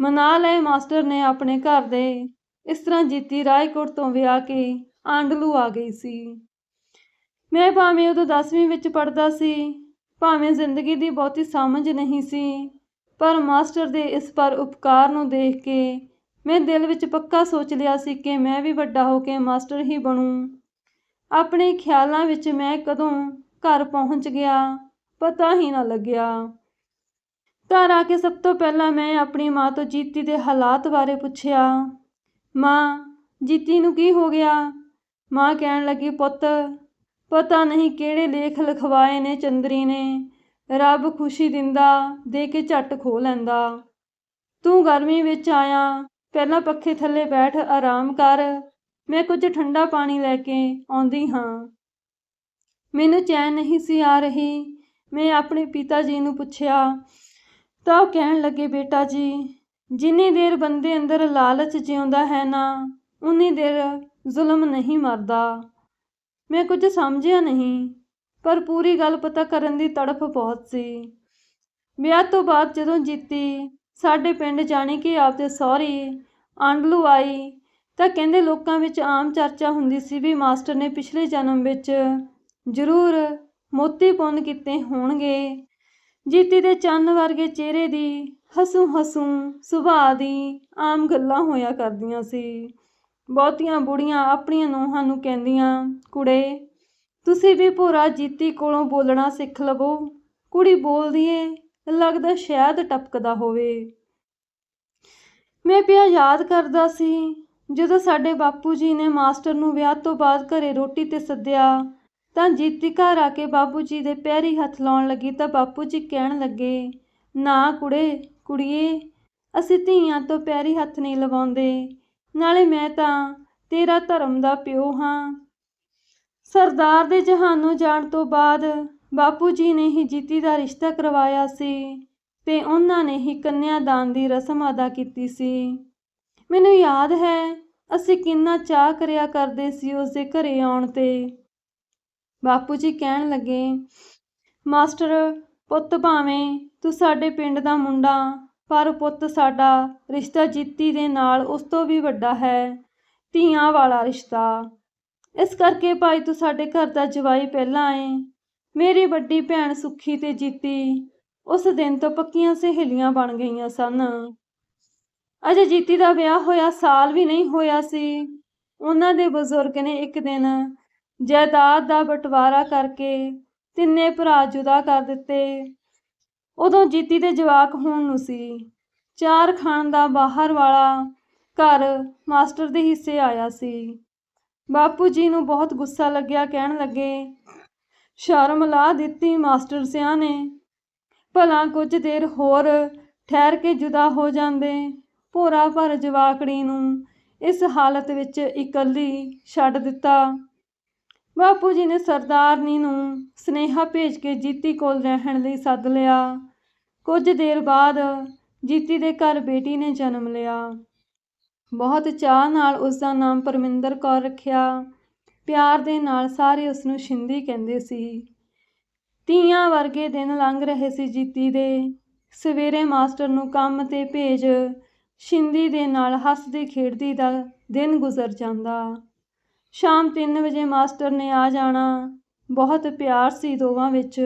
ਮਨਾ ਲਏ ਮਾਸਟਰ ਨੇ ਆਪਣੇ ਘਰ ਦੇ। ਇਸ ਤਰ੍ਹਾਂ ਜੀਤੀ ਰਾਏਕੋਟ ਤੋਂ ਵਿਆਹ ਕੇ ਆਂਡਲੂ ਆ ਗਈ ਸੀ। ਮੈਂ ਭਾਵੇਂ ਉਦੋਂ 10ਵੀਂ ਵਿੱਚ ਪੜਦਾ ਸੀ, ਭਾਵੇਂ ਜ਼ਿੰਦਗੀ ਦੀ ਬਹੁਤੀ ਸਮਝ ਨਹੀਂ ਸੀ, ਪਰ ਮਾਸਟਰ ਦੇ ਇਸ ਪਰ ਉਪਕਾਰ ਨੂੰ ਦੇਖ ਕੇ ਮੈਂ ਦਿਲ ਵਿੱਚ ਪੱਕਾ ਸੋਚ ਲਿਆ ਸੀ ਕਿ ਮੈਂ ਵੀ ਵੱਡਾ ਹੋ ਕੇ ਮਾਸਟਰ ਹੀ ਬਣੂੰ। ਆਪਣੇ ਖਿਆਲਾਂ ਵਿੱਚ ਮੈਂ ਕਦੋਂ ਘਰ ਪਹੁੰਚ ਗਿਆ, ਪਤਾ ਹੀ ਨਾ ਲੱਗਿਆ। ਘਰ ਆ ਕੇ ਸਭ ਤੋਂ ਪਹਿਲਾਂ ਮੈਂ ਆਪਣੀ ਮਾਂ ਤੋਂ ਜੀਤੀ ਦੇ ਹਾਲਾਤ ਬਾਰੇ ਪੁੱਛਿਆ, ਮਾਂ, ਜੀਤੀ ਨੂੰ ਕੀ ਹੋ ਗਿਆ? ਮਾਂ ਕਹਿਣ ਲੱਗੀ, ਪੁੱਤ ਪਤਾ ਨਹੀਂ ਕਿਹੜੇ ਲੇਖ ਲਿਖਵਾਏ ਨੇ ਚੰਦਰੀ ਨੇ। ਰੱਬ ਖੁਸ਼ੀ ਦਿੰਦਾ, ਦੇ ਕੇ ਝੱਟ ਖੋ ਲੈਂਦਾ। ਤੂੰ ਗਰਮੀ ਵਿੱਚ ਆਇਆ, ਪਹਿਲਾਂ ਪੱਖੇ ਥੱਲੇ ਬੈਠ, ਆਰਾਮ ਕਰ। ਮੈਂ ਕੁਝ ਠੰਡਾ ਪਾਣੀ ਲੈ ਕੇ ਆਉਂਦੀ ਹਾਂ। ਮੈਨੂੰ ਚੈਨ ਨਹੀਂ ਸੀ ਆ ਰਹੀ। ਮੈਂ ਆਪਣੇ ਪਿਤਾ ਜੀ ਨੂੰ ਪੁੱਛਿਆ, ਤਾਂ ਉਹ ਕਹਿਣ ਲੱਗੇ, ਬੇਟਾ ਜੀ, ਜਿੰਨੀ ਦੇਰ ਬੰਦੇ ਅੰਦਰ ਲਾਲਚ ਜਿਉਂਦਾ ਹੈ ਨਾ, ਉਨੀ ਦੇਰ ਜ਼ੁਲਮ ਨਹੀਂ ਮਰਦਾ। ਮੈਂ ਕੁਝ ਸਮਝਿਆ ਨਹੀਂ, ਪਰ ਪੂਰੀ ਗੱਲ ਪਤਾ ਕਰਨ ਦੀ ਤੜਫ ਬਹੁਤ ਸੀ। ਵਿਆਹ ਤੋਂ ਬਾਅਦ ਜਦੋਂ ਜੀਤੀ, ਸਾਡੇ ਪਿੰਡ ਜਾਣੀ ਕਿ ਆਪਦੇ ਸਹੁਰੀ ਆਂਡਲੂ ਆਈ, ਤਾਂ ਕਹਿੰਦੇ ਲੋਕਾਂ ਵਿੱਚ ਆਮ ਚਰਚਾ ਹੁੰਦੀ ਸੀ ਵੀ ਮਾਸਟਰ ਨੇ ਪਿਛਲੇ ਜਨਮ ਵਿੱਚ ਜ਼ਰੂਰ ਮੋਤੀ ਪੁੰਨ ਕੀਤੇ ਹੋਣਗੇ। ਜੀਤੀ ਦੇ ਚੰਨ ਵਰਗੇ ਚਿਹਰੇ ਦੀ ਹਸੂ ਹਸੂ ਸੁਭਾਅ ਦੀ ਆਮ ਗੱਲਾਂ ਹੋਇਆ ਕਰਦੀਆਂ ਸੀ। ਬਹੁਤੀਆਂ ਬੁੜੀਆਂ ਆਪਣੀਆਂ ਨੂੰਹਾਂ ਨੂੰ ਕਹਿੰਦੀਆਂ, ਕੁੜੇ, ਤੁਸੀਂ ਵੀ ਭੋਰਾ ਜੀਤੀ ਕੋਲੋਂ ਬੋਲਣਾ ਸਿੱਖ ਲਵੋ। ਕੁੜੀ ਬੋਲਦੀ ਏ, ਲੱਗਦਾ ਸ਼ਾਇਦ ਟਪਕਦਾ ਹੋਵੇ। ਮੈਂ ਪਿਆ ਯਾਦ ਕਰਦਾ ਸੀ, ਜਦੋਂ ਸਾਡੇ ਬਾਪੂ ਜੀ ਨੇ ਮਾਸਟਰ ਨੂੰ ਵਿਆਹ ਤੋਂ ਬਾਅਦ ਘਰੇ ਰੋਟੀ ਤੇ ਸੱਦਿਆ, ਤਾਂ ਜੀਤੀ ਘਰ ਆ ਕੇ ਬਾਪੂ ਜੀ ਦੇ ਪੈਰੀ ਹੱਥ ਲਾਉਣ ਲੱਗੀ ਤਾਂ ਬਾਪੂ ਜੀ ਕਹਿਣ ਲੱਗੇ, ਨਾ ਕੁੜੇ, ਕੁੜੀਏ, ਅਸੀਂ ਧੀਆਂ ਤੋਂ ਪੈਰੀ ਹੱਥ ਨਹੀਂ ਲਵਾਉਂਦੇ। ਨਾਲੇ ਮੈਂ ਤਾਂ ਤੇਰਾ ਧਰਮ ਦਾ ਪਿਓ ਹਾਂ। ਸਰਦਾਰ ਦੇ ਜਹਾਨੋਂ ਜਾਣ ਤੋਂ ਬਾਅਦ ਬਾਪੂ ਜੀ ਨੇ ਹੀ ਜੀਤੀ ਦਾ ਰਿਸ਼ਤਾ ਕਰਵਾਇਆ ਸੀ ਤੇ ਉਹਨਾਂ ਨੇ ਹੀ ਕੰਨਿਆਦਾਨ ਦੀ ਰਸਮ ਅਦਾ ਕੀਤੀ ਸੀ। ਮੈਨੂੰ ਯਾਦ ਹੈ, ਅਸੀਂ ਕਿੰਨਾ ਚਾਹ ਕਰਿਆ ਕਰਦੇ ਸੀ ਉਸ ਦੇ ਘਰੇ ਆਉਣ ਤੇ। ਬਾਪੂ ਜੀ ਕਹਿਣ ਲੱਗੇ, ਮਾਸਟਰ, ਪੁੱਤ ਭਾਵੇਂ ਤੂੰ ਸਾਡੇ ਪਿੰਡ ਦਾ ਮੁੰਡਾ ਪਰ ਪੁੱਤ ਸਾਡਾ ਰਿਸ਼ਤਾ ਜੀਤੀ ਦੇ ਨਾਲ ਉਸ ਤੋਂ ਵੀ ਵੱਡਾ ਹੈ, ਧੀਆਂ ਵਾਲਾ ਰਿਸ਼ਤਾ। ਇਸ ਕਰਕੇ ਭਾਈ ਤੂੰ ਸਾਡੇ ਘਰ ਦਾ ਜਵਾਈ ਪਹਿਲਾਂ ਏ ਮੇਰੀ ਵੱਡੀ ਭੈਣ ਸੁੱਖੀ ਤੇ ਜੀਤੀ, ਉਸ ਦਿਨ ਤੋਂ ਪੱਕੀਆਂ ਸਹੇਲੀਆਂ ਬਣ ਗਈਆਂ ਸਨ। ਅਜੇ ਜੀਤੀ ਦਾ ਵਿਆਹ ਹੋਇਆ, ਸਾਲ ਵੀ ਨਹੀਂ ਹੋਇਆ ਸੀ। ਉਹਨਾਂ ਦੇ ਬਜ਼ੁਰਗ ਨੇ ਇੱਕ ਦਿਨ ਜਾਇਦਾਦ ਦਾ ਬਟਵਾਰਾ ਕਰਕੇ ਤਿੰਨੇ ਭਰਾ ਜੁਦਾ ਕਰ ਦਿੱਤੇ। ਉਦੋਂ ਜੀਤੀ ਦੇ ਜਵਾਕ ਹੋਣ ਨੂੰ ਸੀ। ਚਾਰ ਖਾਨ ਦਾ ਬਾਹਰ ਵਾਲਾ ਘਰ ਮਾਸਟਰ ਦੇ ਹਿੱਸੇ ਆਇਆ ਸੀ। ਬਾਪੂ ਜੀ ਨੂੰ ਬਹੁਤ ਗੁੱਸਾ ਲੱਗਿਆ, ਕਹਿਣ ਲੱਗੇ, ਸ਼ਰਮ ਲਾ ਦਿੱਤੀ ਮਾਸਟਰ ਸਿਆਂ ਨੇ। ਭਲਾ ਕੁਝ ਦੇਰ ਹੋਰ ਠਹਿਰ ਕੇ ਜੁਦਾ ਹੋ ਜਾਂਦੇ। ਭੋਰਾ ਭਰ ਜਵਾਕੜੀ ਨੂੰ ਇਸ ਹਾਲਤ ਵਿੱਚ ਇਕੱਲੀ ਛੱਡ ਦਿੱਤਾ। ਬਾਪੂ ਜੀ ਨੇ ਸਰਦਾਰਨੀ ਨੂੰ ਸਨੇਹਾ ਭੇਜ ਕੇ ਜੀਤੀ ਕੋਲ ਰਹਿਣ ਲਈ ਸੱਦ ਲਿਆ। ਕੁਝ ਦੇਰ ਬਾਅਦ ਜੀਤੀ ਦੇ ਘਰ ਬੇਟੀ ਨੇ ਜਨਮ ਲਿਆ। ਬਹੁਤ ਚਾਹ ਨਾਲ ਉਸ ਦਾ ਨਾਮ ਪਰਮਿੰਦਰ ਕੌਰ ਰੱਖਿਆ। ਪਿਆਰ ਦੇ ਨਾਲ ਸਾਰੇ ਉਸ ਨੂੰ ਸ਼ਿੰਦੀ ਕਹਿੰਦੇ ਸੀ। ਤੀਆਂ ਵਰਗੇ ਦਿਨ ਲੰਘ ਰਹੇ ਸੀ ਜੀਤੀ ਦੇ। ਸਵੇਰੇ ਮਾਸਟਰ ਨੂੰ ਕੰਮ ਤੇ ਭੇਜ ਸ਼ਿੰਦੀ ਦੇ ਨਾਲ ਹੱਸਦੀ ਖੇਡਦੀ ਦਾ ਦਿਨ ਗੁਜ਼ਰ ਜਾਂਦਾ। ਸ਼ਾਮ 3 ਵਜੇ ਮਾਸਟਰ ਨੇ ਆ ਜਾਣਾ। ਬਹੁਤ ਪਿਆਰ ਸੀ ਦੋਵਾਂ ਵਿੱਚ।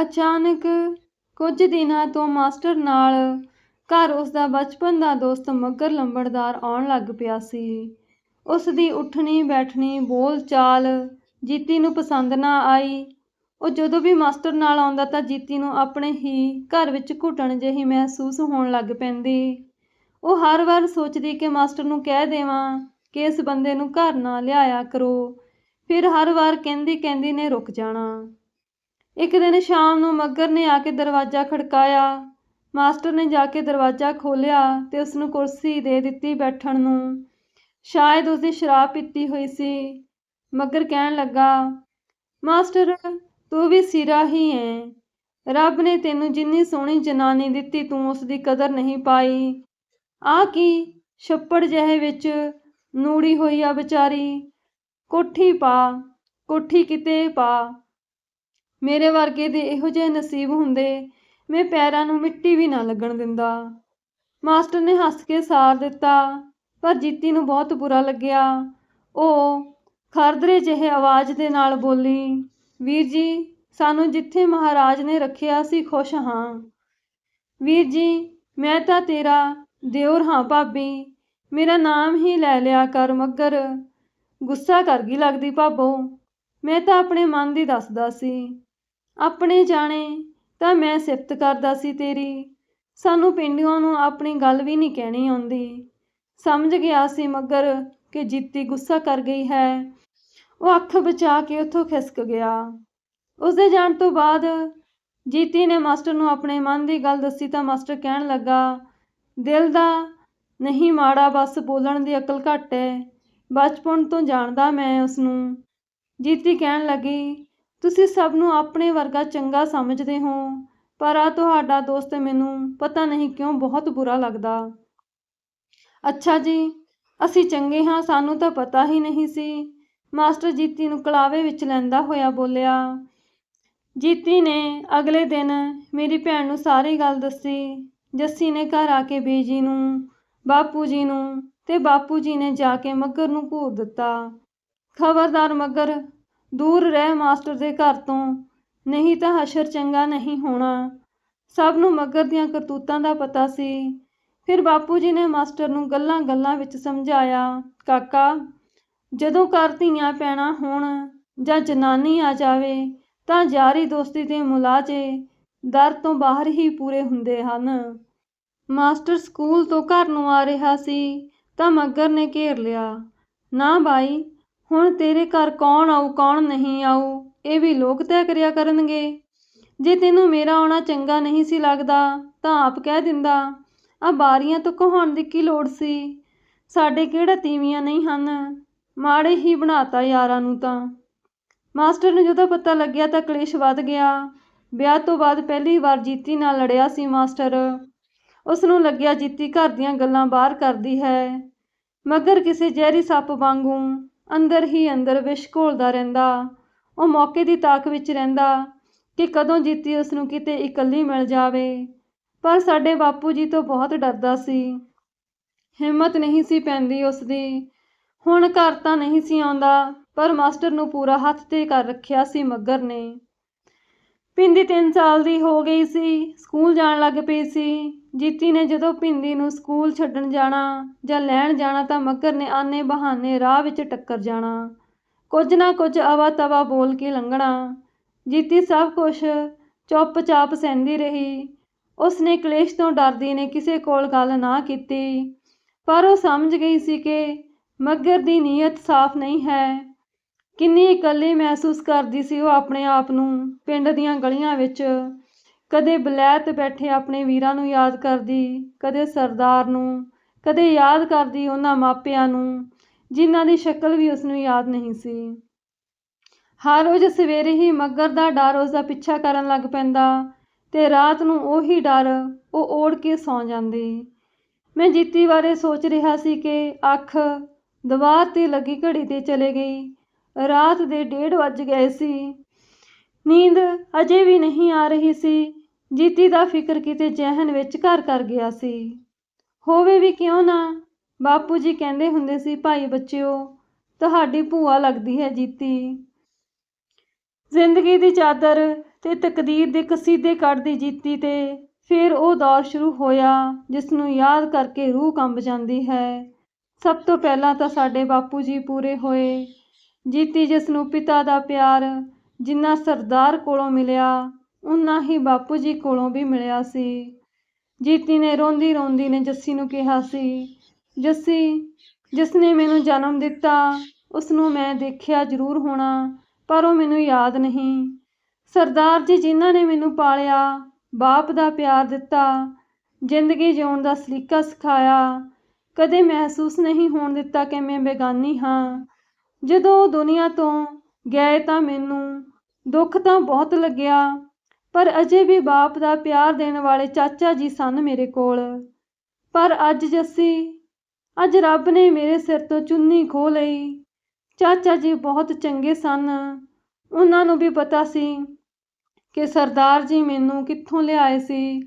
ਅਚਾਨਕ ਕੁਝ ਦਿਨਾਂ ਤੋਂ ਮਾਸਟਰ ਨਾਲ ਘਰ ਉਸ ਦਾ ਬਚਪਨ ਦਾ ਦੋਸਤ ਮੱਗਰ ਲੰਬੜਦਾਰ ਆਉਣ ਲੱਗ ਪਿਆ ਸੀ। ਉਸ ਦੀ ਉੱਠਣੀ ਬੈਠਣੀ ਬੋਲ ਚਾਲ ਜੀਤੀ ਨੂੰ ਪਸੰਦ ਨਾ ਆਈ। ਉਹ ਜਦੋਂ ਵੀ ਮਾਸਟਰ ਨਾਲ ਆਉਂਦਾ ਤਾਂ ਜੀਤੀ ਨੂੰ ਆਪਣੇ ਹੀ ਘਰ ਵਿੱਚ ਘੁਟਣ ਜਿਹੀ ਮਹਿਸੂਸ ਹੋਣ ਲੱਗ ਪੈਂਦੀ। ਉਹ ਹਰ ਵਾਰ ਸੋਚਦੀ ਕਿ ਮਾਸਟਰ ਨੂੰ ਕਹਿ ਦੇਵਾਂ ਕਿ ਇਸ ਬੰਦੇ ਨੂੰ ਘਰ ਨਾ ਲਿਆਇਆ ਕਰੋ। ਫਿਰ ਹਰ ਵਾਰ ਕਹਿੰਦੀ ਕਹਿੰਦੀ ਨੇ ਰੁਕ ਜਾਣਾ। ਇੱਕ ਦਿਨ ਸ਼ਾਮ ਨੂੰ ਮੱਗਰ ਨੇ ਆ ਕੇ ਦਰਵਾਜ਼ਾ ਖੜਕਾਇਆ। ਮਾਸਟਰ ਨੇ ਜਾ ਕੇ ਦਰਵਾਜ਼ਾ ਖੋਲ੍ਹਿਆ ਤੇ ਉਸ ਨੂੰ ਕੁਰਸੀ ਦੇ ਦਿੱਤੀ ਬੈਠਣ ਨੂੰ। ਸ਼ਾਇਦ ਉਸਦੀ ਸ਼ਰਾਬ ਪੀਤੀ ਹੋਈ ਸੀ। ਮੱਗਰ ਕਹਿਣ ਲੱਗਾ, ਮਾਸਟਰ, ਤੂੰ ਵੀ ਸਿਰਾ ਹੀ ਹੈ। ਰੱਬ ਨੇ ਤੈਨੂੰ ਜਿੰਨੀ ਸੋਹਣੀ ਜਨਾਨੀ ਦਿੱਤੀ, ਤੂੰ ਉਸ ਦੀ ਕਦਰ ਨਹੀਂ ਪਾਈ। ਆ ਕੀ ਛੱਪੜ ਜਿਹੇ ਵਿੱਚ ਨੂੜੀ ਹੋਈ ਆ ਵਿਚਾਰੀ। ਕੋਠੀ ਪਾ, ਕੋਠੀ ਕਿਤੇ ਪਾ। ਮੇਰੇ ਵਰਗੇ ਦੇ ਇਹੋ ਜਿਹੇ ਨਸੀਬ ਹੁੰਦੇ, ਮੈਂ ਪੈਰਾਂ ਨੂੰ ਮਿੱਟੀ ਵੀ ਨਾ ਲੱਗਣ ਦਿੰਦਾ। ਮਾਸਟਰ ਨੇ ਹੱਸ ਕੇ ਸਾਰ ਦਿੱਤਾ, ਪਰ ਜੀਤੀ ਨੂੰ ਬਹੁਤ ਬੁਰਾ ਲੱਗਿਆ। ਉਹ ਖਰਦਰੇ ਜਿਹੇ ਆਵਾਜ਼ ਦੇ ਨਾਲ ਬੋਲੀ, ਵੀਰ ਜੀ, ਸਾਨੂੰ ਜਿੱਥੇ ਮਹਾਰਾਜ ਨੇ ਰੱਖਿਆ ਸੀ ਖੁਸ਼ ਹਾਂ। ਵੀਰ ਜੀ, ਮੈਂ ਤਾਂ ਤੇਰਾ ਦਿਓਰ ਹਾਂ ਭਾਬੀ, ਮੇਰਾ ਨਾਮ ਹੀ ਲੈ ਲਿਆ ਕਰ ਮੱਗਰ। ਗੁੱਸਾ ਕਰ ਗਈ ਲੱਗਦੀ ਭਾਬੋ। ਮੈਂ ਤਾਂ ਆਪਣੇ ਮਨ ਦੀ ਦੱਸਦਾ ਸੀ। ਆਪਣੇ ਜਾਣੇ, ਤਾਂ ਮੈਂ ਸਿਫਤ ਕਰਦਾ ਸੀ ਤੇਰੀ। ਸਾਨੂੰ ਪਿੰਡੀਆਂ ਨੂੰ ਆਪਣੀ ਗੱਲ ਵੀ ਨਹੀਂ ਕਹਿਣੀ ਆਉਂਦੀ। ਸਮਝ ਗਿਆ ਸੀ ਮਗਰ ਕਿ ਜੀਤੀ ਗੁੱਸਾ ਕਰ ਗਈ ਹੈ। ਉਹ ਅੱਖ ਬਚਾ ਕੇ ਉੱਥੋਂ ਖਿਸਕ ਗਿਆ। ਉਸਦੇ ਜਾਣ ਤੋਂ ਬਾਅਦ ਜੀਤੀ ਨੇ ਮਾਸਟਰ ਨੂੰ ਆਪਣੇ ਮਨ ਦੀ ਗੱਲ ਦੱਸੀ ਤਾਂ ਮਾਸਟਰ ਕਹਿਣ ਲੱਗਾ, ਦਿਲ ਦਾ ਨਹੀਂ ਮਾੜਾ, ਬਸ ਬੋਲਣ ਦੀ ਅਕਲ ਘੱਟ ਹੈ ਬਚਪਨ ਤੋਂ ਜਾਣਦਾ ਮੈਂ ਉਸ ਨੂੰ ਜੀਤੀ ਕਹਿਣ ਲੱਗੀ ਤੁਸੀਂ ਸਭ ਨੂੰ ਆਪਣੇ ਵਰਗਾ ਚੰਗਾ ਸਮਝਦੇ ਹੋ। ਪਰ ਆ ਤੁਹਾਡਾ ਦੋਸਤ ਮੈਨੂੰ ਪਤਾ ਨਹੀਂ ਕਿਉਂ ਬਹੁਤ ਬੁਰਾ ਲੱਗਦਾ। ਅੱਛਾ ਜੀ, ਅਸੀਂ ਚੰਗੇ ਹਾਂ, ਸਾਨੂੰ ਤਾਂ ਪਤਾ ਹੀ ਨਹੀਂ ਸੀ। ਮਾਸਟਰ ਜੀਤੀ ਨੂੰ ਕਲਾਵੇ ਵਿੱਚ ਲੈਂਦਾ ਹੋਇਆ ਬੋਲਿਆ। ਜੀਤੀ ਨੇ ਅਗਲੇ ਦਿਨ ਮੇਰੀ ਭੈਣ ਨੂੰ ਸਾਰੀ ਗੱਲ ਦੱਸੀ। ਜੱਸੀ ਨੇ ਘਰ ਆ ਕੇ ਬੀਜੀ ਨੂੰ, ਬਾਪੂ ਜੀ ਨੂੰ ਤੇ ਬਾਪੂ ਜੀ ਨੇ ਜਾ ਕੇ ਮੱਗਰ ਨੂੰ ਘੂਰ ਦਿੱਤਾ। ਖਬਰਦਾਰ ਮੱਗਰ ਦੂਰ ਰਹਿ ਮਾਸਟਰ ਦੇ ਘਰ ਤੋਂ। ਨਹੀਂ ਤਾਂ ਹਸ਼ਰ ਚੰਗਾ ਨਹੀਂ ਹੋਣਾ। ਸਭ ਨੂੰ ਮਗਰ ਦੀਆਂ ਕਰਤੂਤਾਂ ਦਾ ਪਤਾ ਸੀ। ਫਿਰ ਬਾਪੂ ਜੀ ਨੇ ਮਾਸਟਰ ਨੂੰ ਗੱਲਾਂ ਗੱਲਾਂ ਵਿੱਚ ਸਮਝਾਇਆ, ਕਾਕਾ, ਜਦੋਂ ਘਰ ਧੀਆਂ ਪੈਣਾ ਹੋਣ ਜਾਂ ਜਨਾਨੀ ਆ ਜਾਵੇ, ਤਾਂ ਯਾਰੀ ਦੋਸਤੀ ਦੇ ਮੁਲਾਜੇ ਦਰ ਤੋਂ ਬਾਹਰ ਹੀ ਪੂਰੇ ਹੁੰਦੇ ਹਨ। ਮਾਸਟਰ ਸਕੂਲ ਤੋਂ ਘਰ ਨੂੰ ਆ ਰਿਹਾ ਸੀ, ਤਾਂ ਮੱਗਰ ਨੇ ਘੇਰ ਲਿਆ। ਨਾ ਬਾਈ ਹੁਣ ਤੇਰੇ ਘਰ ਕੌਣ ਆਊ, ਕੌਣ ਨਹੀਂ ਆਊ, ਇਹ ਵੀ ਲੋਕ ਤੈਅ ਕਰਿਆ ਕਰਨਗੇ। ਜੇ ਤੈਨੂੰ ਮੇਰਾ ਆਉਣਾ ਚੰਗਾ ਨਹੀਂ ਸੀ ਲੱਗਦਾ, ਤਾਂ ਆਪ ਕਹਿ ਦਿੰਦਾ ਆ ਬਾਰੀਆਂ ਤੋਂ ਕਹਾਉਣ ਦੀ ਕੀ ਲੋੜ ਸੀ? ਸਾਡੇ ਕਿਹੜਾ ਤੀਵੀਆਂ ਨਹੀਂ ਹਨ? ਮਾੜੇ ਹੀ ਬਣਾਤਾ ਯਾਰਾਂ ਨੂੰ ਤਾਂ। ਮਾਸਟਰ ਨੂੰ ਜਦੋਂ ਪਤਾ ਲੱਗਿਆ ਤਾਂ ਕਲੇਸ਼ ਵੱਧ ਗਿਆ। ਵਿਆਹ ਤੋਂ ਬਾਅਦ ਪਹਿਲੀ ਵਾਰ ਜੀਤੀ ਨਾਲ ਲੜਿਆ ਸੀ ਮਾਸਟਰ। ਉਸ ਨੂੰ ਲੱਗਿਆ ਜੀਤੀ ਘਰ ਦੀਆਂ ਗੱਲਾਂ ਬਾਹਰ ਕਰਦੀ ਹੈ। ਮਗਰ ਕਿਸੇ ਜ਼ਹਿਰੀ ਸੱਪ ਵਾਂਗੂ ਅੰਦਰ ਹੀ ਅੰਦਰ ਵਿਸ਼ ਘੋਲਦਾ ਰਹਿੰਦਾ। ਉਹ ਮੌਕੇ ਦੀ ਤਾਕ ਵਿੱਚ ਰਹਿੰਦਾ ਕਿ ਕਦੋਂ ਜੀਤੀ ਉਸ ਨੂੰ ਕਿਤੇ ਇਕੱਲੀ ਮਿਲ ਜਾਵੇ। ਪਰ ਸਾਡੇ ਬਾਪੂ ਜੀ ਤੋਂ ਬਹੁਤ ਡਰਦਾ ਸੀ। ਹਿੰਮਤ ਨਹੀਂ ਸੀ ਪੈਂਦੀ ਉਸ ਦੀ ਹੁਣ ਘਰ ਤਾਂ ਨਹੀਂ ਸੀ ਆਉਂਦਾ, ਪਰ ਮਾਸਟਰ ਨੂੰ ਪੂਰਾ ਹੱਥ ਤੇ ਕਰ ਰੱਖਿਆ ਸੀ ਮੱਗਰ ਨੇ। ਪਿੰਦੀ 3 ਸਾਲ ਦੀ ਹੋ ਗਈ ਸੀ, ਸਕੂਲ ਜਾਣ ਲੱਗ ਪਈ ਸੀ। ਜੀਤੀ ਨੇ ਜਦੋਂ ਪਿੰਦੀ ਨੂੰ ਸਕੂਲ ਛੱਡਣ ਜਾਣਾ ਜਾਂ ਲੈਣ ਜਾਣਾ ਤਾਂ ਮੱਗਰ ਨੇ ਆਨੇ ਬਹਾਨੇ ਰਾਹ ਵਿੱਚ ਟੱਕਰ ਜਾਣਾ। ਕੁਝ ਨਾ ਕੁਝ ਆਵਾ ਤਵਾ ਬੋਲ ਕੇ ਲੰਘਣਾ। ਜੀਤੀ ਸਭ ਕੁਝ ਚੁੱਪ-ਚਾਪ ਸਹਿੰਦੀ ਰਹੀ। ਉਸ ਨੇ ਕਲੇਸ਼ ਤੋਂ ਡਰਦੀ ਨੇ ਕਿਸੇ ਕੋਲ ਗੱਲ ਨਾ ਕੀਤੀ। ਪਰ ਉਹ ਸਮਝ ਗਈ ਸੀ ਕਿ ਮੱਗਰ ਦੀ ਨੀਅਤ ਸਾਫ਼ ਨਹੀਂ ਹੈ। ਕਿੰਨੀ ਇਕੱਲੀ ਮਹਿਸੂਸ ਕਰਦੀ ਸੀ ਉਹ ਆਪਣੇ ਆਪ ਨੂੰ, ਪਿੰਡ ਦੀਆਂ ਗਲੀਆਂ ਵਿੱਚ। ਕਦੇ ਬਲੈਤ ਬੈਠੇ ਆਪਣੇ ਵੀਰਾਂ ਨੂੰ ਯਾਦ ਕਰਦੀ, ਕਦੇ ਸਰਦਾਰ ਨੂੰ, ਕਦੇ ਯਾਦ ਕਰਦੀ ਉਹਨਾਂ ਮਾਪਿਆਂ ਨੂੰ, ਜਿਨ੍ਹਾਂ ਦੀ ਸ਼ਕਲ ਵੀ ਉਸ ਨੂੰ ਯਾਦ ਨਹੀਂ ਸੀ। ਹਰ ਰੋਜ਼ ਸਵੇਰੇ ਹੀ ਮੱਗਰ ਦਾ ਡਰ ਉਸ ਦਾ ਪਿੱਛਾ ਕਰਨ ਲੱਗ ਪੈਂਦਾ ਤੇ ਰਾਤ ਨੂੰ ਉਹੀ ਡਰ ਉਹ ਓੜ ਕੇ ਸੌਂ ਜਾਂਦੀ। ਮੈਂ ਜੀਤੀ ਬਾਰੇ ਸੋਚ ਰਿਹਾ ਸੀ ਕਿ ਅੱਖ ਦੀਵਾਰ ਤੇ ਲੱਗੀ ਘੜੀ ਤੇ ਚਲੇ ਗਈ। ਰਾਤ ਦੇ ਡੇਢ ਵੱਜ ਗਏ ਸੀ। ਨੀਂਦ ਅਜੇ ਵੀ ਨਹੀਂ ਆ ਰਹੀ ਸੀ। ਜੀਤੀ ਦਾ ਫਿਕਰ ਕਿਤੇ ਜਹਨ ਵਿੱਚ ਘਰ ਕਰ ਗਿਆ ਸੀ। ਹੋਵੇ ਵੀ ਕਿਉਂ ਨਾ, ਬਾਪੂ ਜੀ ਕਹਿੰਦੇ ਹੁੰਦੇ ਸੀ, ਭਾਈ ਬੱਚਿਓ, ਤੁਹਾਡੀ ਭੂਆ ਲੱਗਦੀ ਹੈ ਜੀਤੀ। ਜ਼ਿੰਦਗੀ ਦੀ ਚਾਦਰ ਤੇ ਤਕਦੀਰ ਦੇ ਕਸੀਦੇ ਕੱਢਦੀ ਜੀਤੀ ਤੇ ਫਿਰ ਉਹ ਦੌਰ ਸ਼ੁਰੂ ਹੋਇਆ, ਜਿਸ ਨੂੰ ਯਾਦ ਕਰਕੇ ਰੂਹ ਕੰਬ ਜਾਂਦੀ ਹੈ। ਸਭ ਤੋਂ ਪਹਿਲਾਂ ਤਾਂ ਸਾਡੇ ਬਾਪੂ ਜੀ ਪੂਰੇ ਹੋਏ। ਜੀਤੀ ਜਿਸ ਨੂੰ ਪਿਤਾ ਦਾ ਪਿਆਰ ਜਿੰਨਾ ਸਰਦਾਰ ਕੋਲੋਂ ਮਿਲਿਆ ਉਨਾ ਹੀ ਬਾਪੂ ਜੀ ਕੋਲੋਂ ਵੀ ਮਿਲਿਆ ਸੀ। ਜੀਤੀ ਨੇ ਰੋਂਦੀ ਰੋਂਦੀ ਨੇ ਜੱਸੀ ਨੂੰ ਕਿਹਾ ਸੀ, ਜੱਸੀ ਜਿਸ ਨੇ ਮੈਨੂੰ ਜਨਮ ਦਿੱਤਾ ਉਸ ਨੂੰ ਮੈਂ ਦੇਖਿਆ ਜ਼ਰੂਰ ਹੋਣਾ, ਪਰ ਉਹ ਮੈਨੂੰ ਯਾਦ ਨਹੀਂ। ਸਰਦਾਰ ਜੀ ਜਿਨ੍ਹਾਂ ਨੇ ਮੈਨੂੰ ਪਾਲਿਆ, ਬਾਪ ਦਾ ਪਿਆਰ ਦਿੱਤਾ, ਜ਼ਿੰਦਗੀ ਜਿਉਣ ਦਾ ਸਲੀਕਾ ਸਿਖਾਇਆ, ਕਦੇ ਮਹਿਸੂਸ ਨਹੀਂ ਹੋਣ ਦਿੱਤਾ ਕਿ ਮੈਂ ਬੇਗਾਨੀ ਹਾਂ। ਜਦੋਂ ਉਹ ਦੁਨੀਆ ਤੋਂ ਗਏ ਤਾਂ ਮੈਨੂੰ ਦੁੱਖ ਤਾਂ ਬਹੁਤ ਲੱਗਿਆ, ਪਰ ਅਜੇ ਵੀ ਬਾਪ ਦਾ ਪਿਆਰ ਦੇਣ ਵਾਲੇ ਚਾਚਾ ਜੀ ਸਨ ਮੇਰੇ ਕੋਲ। ਪਰ ਅੱਜ ਜੱਸੀ, ਅੱਜ ਰੱਬ ਨੇ ਮੇਰੇ ਸਿਰ ਤੋਂ ਚੁੰਨੀ ਖੋਹ ਲਈ। ਚਾਚਾ ਜੀ ਬਹੁਤ ਚੰਗੇ ਸਨ। ਉਹਨਾਂ ਨੂੰ ਵੀ ਪਤਾ ਸੀ ਕਿ ਸਰਦਾਰ ਜੀ ਮੈਨੂੰ ਕਿੱਥੋਂ ਲਿਆਏ ਸੀ,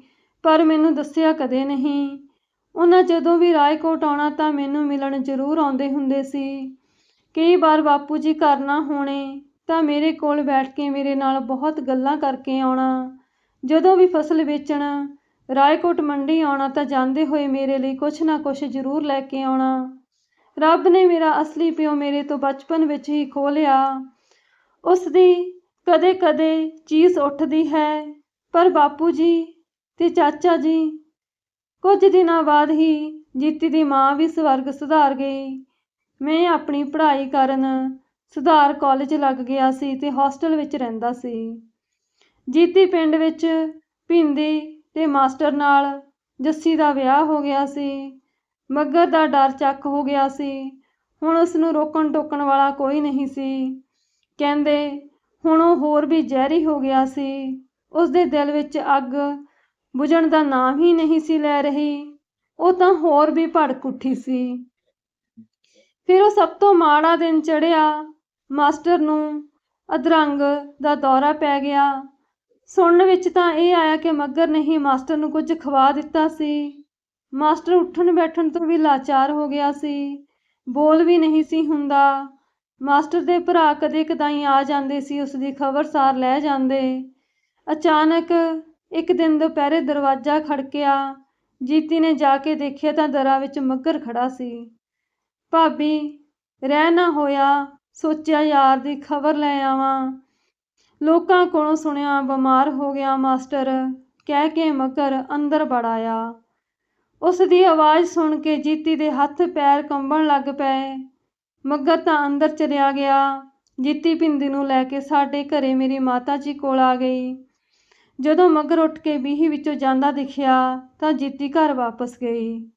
ਪਰ ਮੈਨੂੰ ਦੱਸਿਆ ਕਦੇ ਨਹੀਂ। ਉਹਨਾਂ ਜਦੋਂ ਵੀ ਰਾਏਕੋਟ ਆਉਣਾ ਤਾਂ ਮੈਨੂੰ ਮਿਲਣ ਜ਼ਰੂਰ ਆਉਂਦੇ ਹੁੰਦੇ ਸੀ। ਕਈ ਵਾਰ ਬਾਪੂ ਜੀ ਘਰ ਨਾ ਹੋਣੇ ਤਾਂ ਮੇਰੇ ਕੋਲ ਬੈਠ ਕੇ ਮੇਰੇ ਨਾਲ ਬਹੁਤ ਗੱਲਾਂ ਕਰਕੇ ਆਉਣਾ। ਜਦੋਂ ਵੀ ਫਸਲ ਵੇਚਣ, ਰਾਏਕੋਟ ਮੰਡੀ ਆਉਣਾ ਤਾਂ ਜਾਂਦੇ ਹੋਏ ਮੇਰੇ ਲਈ ਕੁਛ ਨਾ ਕੁਛ ਜ਼ਰੂਰ ਲੈ ਕੇ ਆਉਣਾ। ਰੱਬ ਨੇ ਮੇਰਾ ਅਸਲੀ ਪਿਓ ਮੇਰੇ ਤੋਂ ਬਚਪਨ ਵਿੱਚ ਹੀ ਖੋ ਲਿਆ। ਉਸ ਦੀ ਕਦੇ ਕਦੇ ਚੀਸ ਉੱਠਦੀ ਹੈ। ਪਰ ਬਾਪੂ ਜੀ ਤੇ ਚਾਚਾ ਜੀ ਕੁਝ ਦਿਨਾਂ ਬਾਅਦ ਹੀ ਜੀਤੀ ਦੀ ਮਾਂ ਵੀ ਸਵਰਗ ਸੁਧਾਰ ਗਈ। ਮੈਂ ਆਪਣੀ ਪੜ੍ਹਾਈ ਕਰਨ ਸੁਧਾਰ ਕਾਲਜ ਲੱਗ ਗਿਆ ਸੀ ਤੇ ਹੋਸਟਲ ਵਿੱਚ ਰਹਿੰਦਾ ਸੀ। ਜੀਤੀ ਪਿੰਡ ਵਿੱਚ ਭਿੰਦੀ ਤੇ ਮਾਸਟਰ ਨਾਲ ਜੱਸੀ ਦਾ ਵਿਆਹ ਹੋ ਗਿਆ ਸੀ। ਮੱਗਰ ਦਾ ਡਰ ਚੱਕ ਹੋ ਗਿਆ ਸੀ। ਹੁਣ ਉਸ ਨੂੰ ਰੋਕਣ ਟੋਕਣ ਵਾਲਾ ਕੋਈ ਨਹੀਂ ਸੀ। ਕਹਿੰਦੇ, ਹੁਣ ਉਹ ਹੋਰ ਵੀ ਜ਼ਹਿਰੀ ਹੋ ਗਿਆ ਸੀ। ਉਸ ਦੇ ਦਿਲ ਵਿੱਚ ਅੱਗ ਬੁਝਣ ਦਾ ਨਾਮ ਹੀ ਨਹੀਂ ਸੀ ਲੈ ਰਹੀ। ਉਹ ਤਾਂ ਹੋਰ ਵੀ ਭੜਕ ਉੱਠੀ ਸੀ। ਫਿਰ ਉਹ ਸਭ ਤੋਂ ਮਾੜਾ ਦਿਨ ਚੜਿਆ ਮਾਸਟਰ ਨੂੰ ਅਧਰੰਗ ਦਾ ਦੌਰਾ ਪੈ ਗਿਆ। ਸੁਣਨ ਵਿੱਚ ਤਾਂ ਇਹ ਆਇਆ ਕਿ ਮੱਗਰ ਨੇ ਹੀ ਮਾਸਟਰ ਨੂੰ ਕੁਝ ਖਵਾ ਦਿੱਤਾ ਸੀ। ਮਾਸਟਰ ਉੱਠਣ ਬੈਠਣ ਤੋਂ ਵੀ ਲਾਚਾਰ ਹੋ ਗਿਆ ਸੀ। ਬੋਲ ਵੀ ਨਹੀਂ ਸੀ ਹੁੰਦਾ। ਮਾਸਟਰ ਦੇ ਭਰਾ ਕਦੇ ਕਦਾਈ ਆ ਜਾਂਦੇ ਸੀ, ਉਸ ਦੀ ਖਬਰਸਾਰ ਲੈ ਜਾਂਦੇ। ਅਚਾਨਕ ਇੱਕ ਦਿਨ ਦੁਪਹਿਰੇ ਦਰਵਾਜ਼ਾ ਖੜਕਿਆ। ਜੀਤੀ ਨੇ ਜਾ ਕੇ ਦੇਖਿਆ ਤਾਂ ਦਰਾਂ ਵਿੱਚ ਮੱਗਰ ਖੜਾ ਸੀ। ਭਾਬੀ, ਰਹਿ ਨਾ ਹੋਇਆ, ਸੋਚਿਆ ਯਾਰ ਦੀ ਖਬਰ ਲੈ ਆਵਾਂ। ਲੋਕਾਂ ਕੋਲੋਂ ਸੁਣਿਆ ਬਿਮਾਰ ਹੋ ਗਿਆ ਮਾਸਟਰ, ਕਹਿ ਕੇ ਮੱਗਰ ਅੰਦਰ ਵੜ ਆਇਆ। ਉਸ ਦੀ ਆਵਾਜ਼ ਸੁਣ ਕੇ ਜੀਤੀ ਦੇ ਹੱਥ ਪੈਰ ਕੰਬਣ ਲੱਗ ਪਏ। ਮੱਗਰ ਤਾਂ ਅੰਦਰ ਚਲਿਆ ਗਿਆ। ਜੀਤੀ ਪਿੰਦੀ ਨੂੰ ਲੈ ਕੇ ਸਾਡੇ ਘਰੇ ਮੇਰੀ ਮਾਤਾ ਜੀ ਕੋਲ ਆ ਗਈ। ਜਦੋਂ ਮੱਗਰ ਉੱਠ ਕੇ ਬੀਹੀ ਵਿੱਚੋਂ ਜਾਂਦਾ ਦਿਖਿਆ ਤਾਂ ਜੀਤੀ ਘਰ ਵਾਪਸ ਗਈ।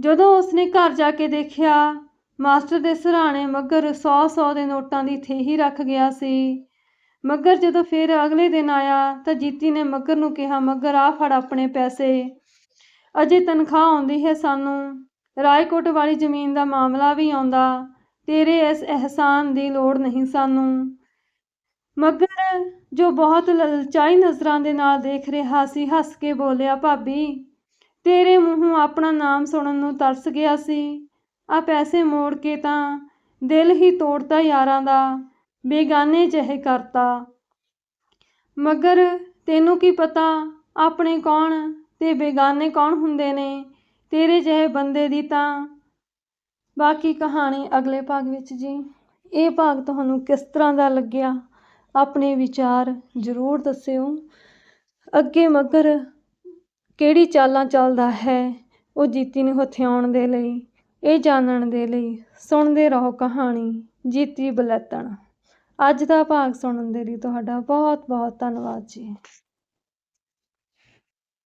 ਜਦੋਂ ਉਸਨੇ ਘਰ ਜਾ ਕੇ ਦੇਖਿਆ, ਮਾਸਟਰ ਦੇ ਸਰਾਣੇ ਮੱਗਰ 100-100 ਦੇ ਨੋਟਾਂ ਦੀ ਥੇਹੀ ਰੱਖ ਗਿਆ ਸੀ। ਮੱਗਰ ਜਦੋਂ ਫਿਰ ਅਗਲੇ ਦਿਨ ਆਇਆ, ਤਾਂ ਜੀਤੀ ਨੇ ਮੱਗਰ ਨੂੰ ਕਿਹਾ ਮੱਗਰ ਆ ਫੜ ਆਪਣੇ ਪੈਸੇ। ਅਜੇ ਤਨਖਾਹ ਆਉਂਦੀ ਹੈ ਸਾਨੂੰ। ਰਾਏਕੋਟ ਵਾਲੀ ਜ਼ਮੀਨ ਦਾ ਮਾਮਲਾ ਵੀ ਆਉਂਦਾ। ਤੇਰੇ ਇਸ ਅਹਿਸਾਨ ਦੀ ਲੋੜ ਨਹੀਂ ਸਾਨੂੰ। ਮੱਗਰ ਜੋ ਬਹੁਤ ਲਲਚਾਈ ਨਜ਼ਰਾਂ ਦੇ ਨਾਲ ਦੇਖ ਰਿਹਾ ਸੀ, ਹੱਸ ਕੇ ਬੋਲਿਆ, ਭਾਬੀ ਤੇਰੇ ਮੂੰਹੋਂ ਆਪਣਾ ਨਾਮ ਸੁਣਨ ਨੂੰ ਤਰਸ ਗਿਆ ਸੀ। ਆ ਪੈਸੇ ਮੋੜ ਕੇ ਤਾਂ ਦਿਲ ਹੀ ਤੋੜਤਾ ਯਾਰਾਂ ਦਾ, ਬੇਗਾਨੇ ਜਿਹੇ ਕਰਤਾ। ਮਗਰ ਤੈਨੂੰ ਕੀ ਪਤਾ, ਆਪਣੇ ਕੌਣ ਤੇ ਬੇਗਾਨੇ ਕੌਣ ਹੁੰਦੇ ਨੇ, ਤੇਰੇ ਜਿਹੇ ਬੰਦੇ ਦੀ ਤਾਂ। ਬਾਕੀ ਕਹਾਣੀ ਅਗਲੇ ਭਾਗ ਵਿੱਚ ਜੀ। ਇਹ ਭਾਗ ਤੁਹਾਨੂੰ ਕਿਸ ਤਰ੍ਹਾਂ ਦਾ ਲੱਗਿਆ, ਆਪਣੇ ਵਿਚਾਰ ਜ਼ਰੂਰ ਦੱਸਿਓ। ਅੱਗੇ ਮਗਰ ਕਿਹੜੀ ਚਾਲਾਂ ਚੱਲਦਾ ਹੈ ਉਹ ਜੀਤੀ ਨੂੰ ਹਥਿਆਉਣ ਦੇ ਲਈ, ਇਹ ਜਾਣਨ ਦੇ ਲਈ, ਸੁਣਦੇ ਰਹੋ ਕਹਾਣੀ, ਜੀਤੀ ਬਲੈਤਣ। ਅੱਜ ਦਾ ਭਾਗ ਸੁਣਨ ਦੇ ਲਈ ਤੁਹਾਡਾ ਬਹੁਤ ਬਹੁਤ ਧੰਨਵਾਦ ਜੀ।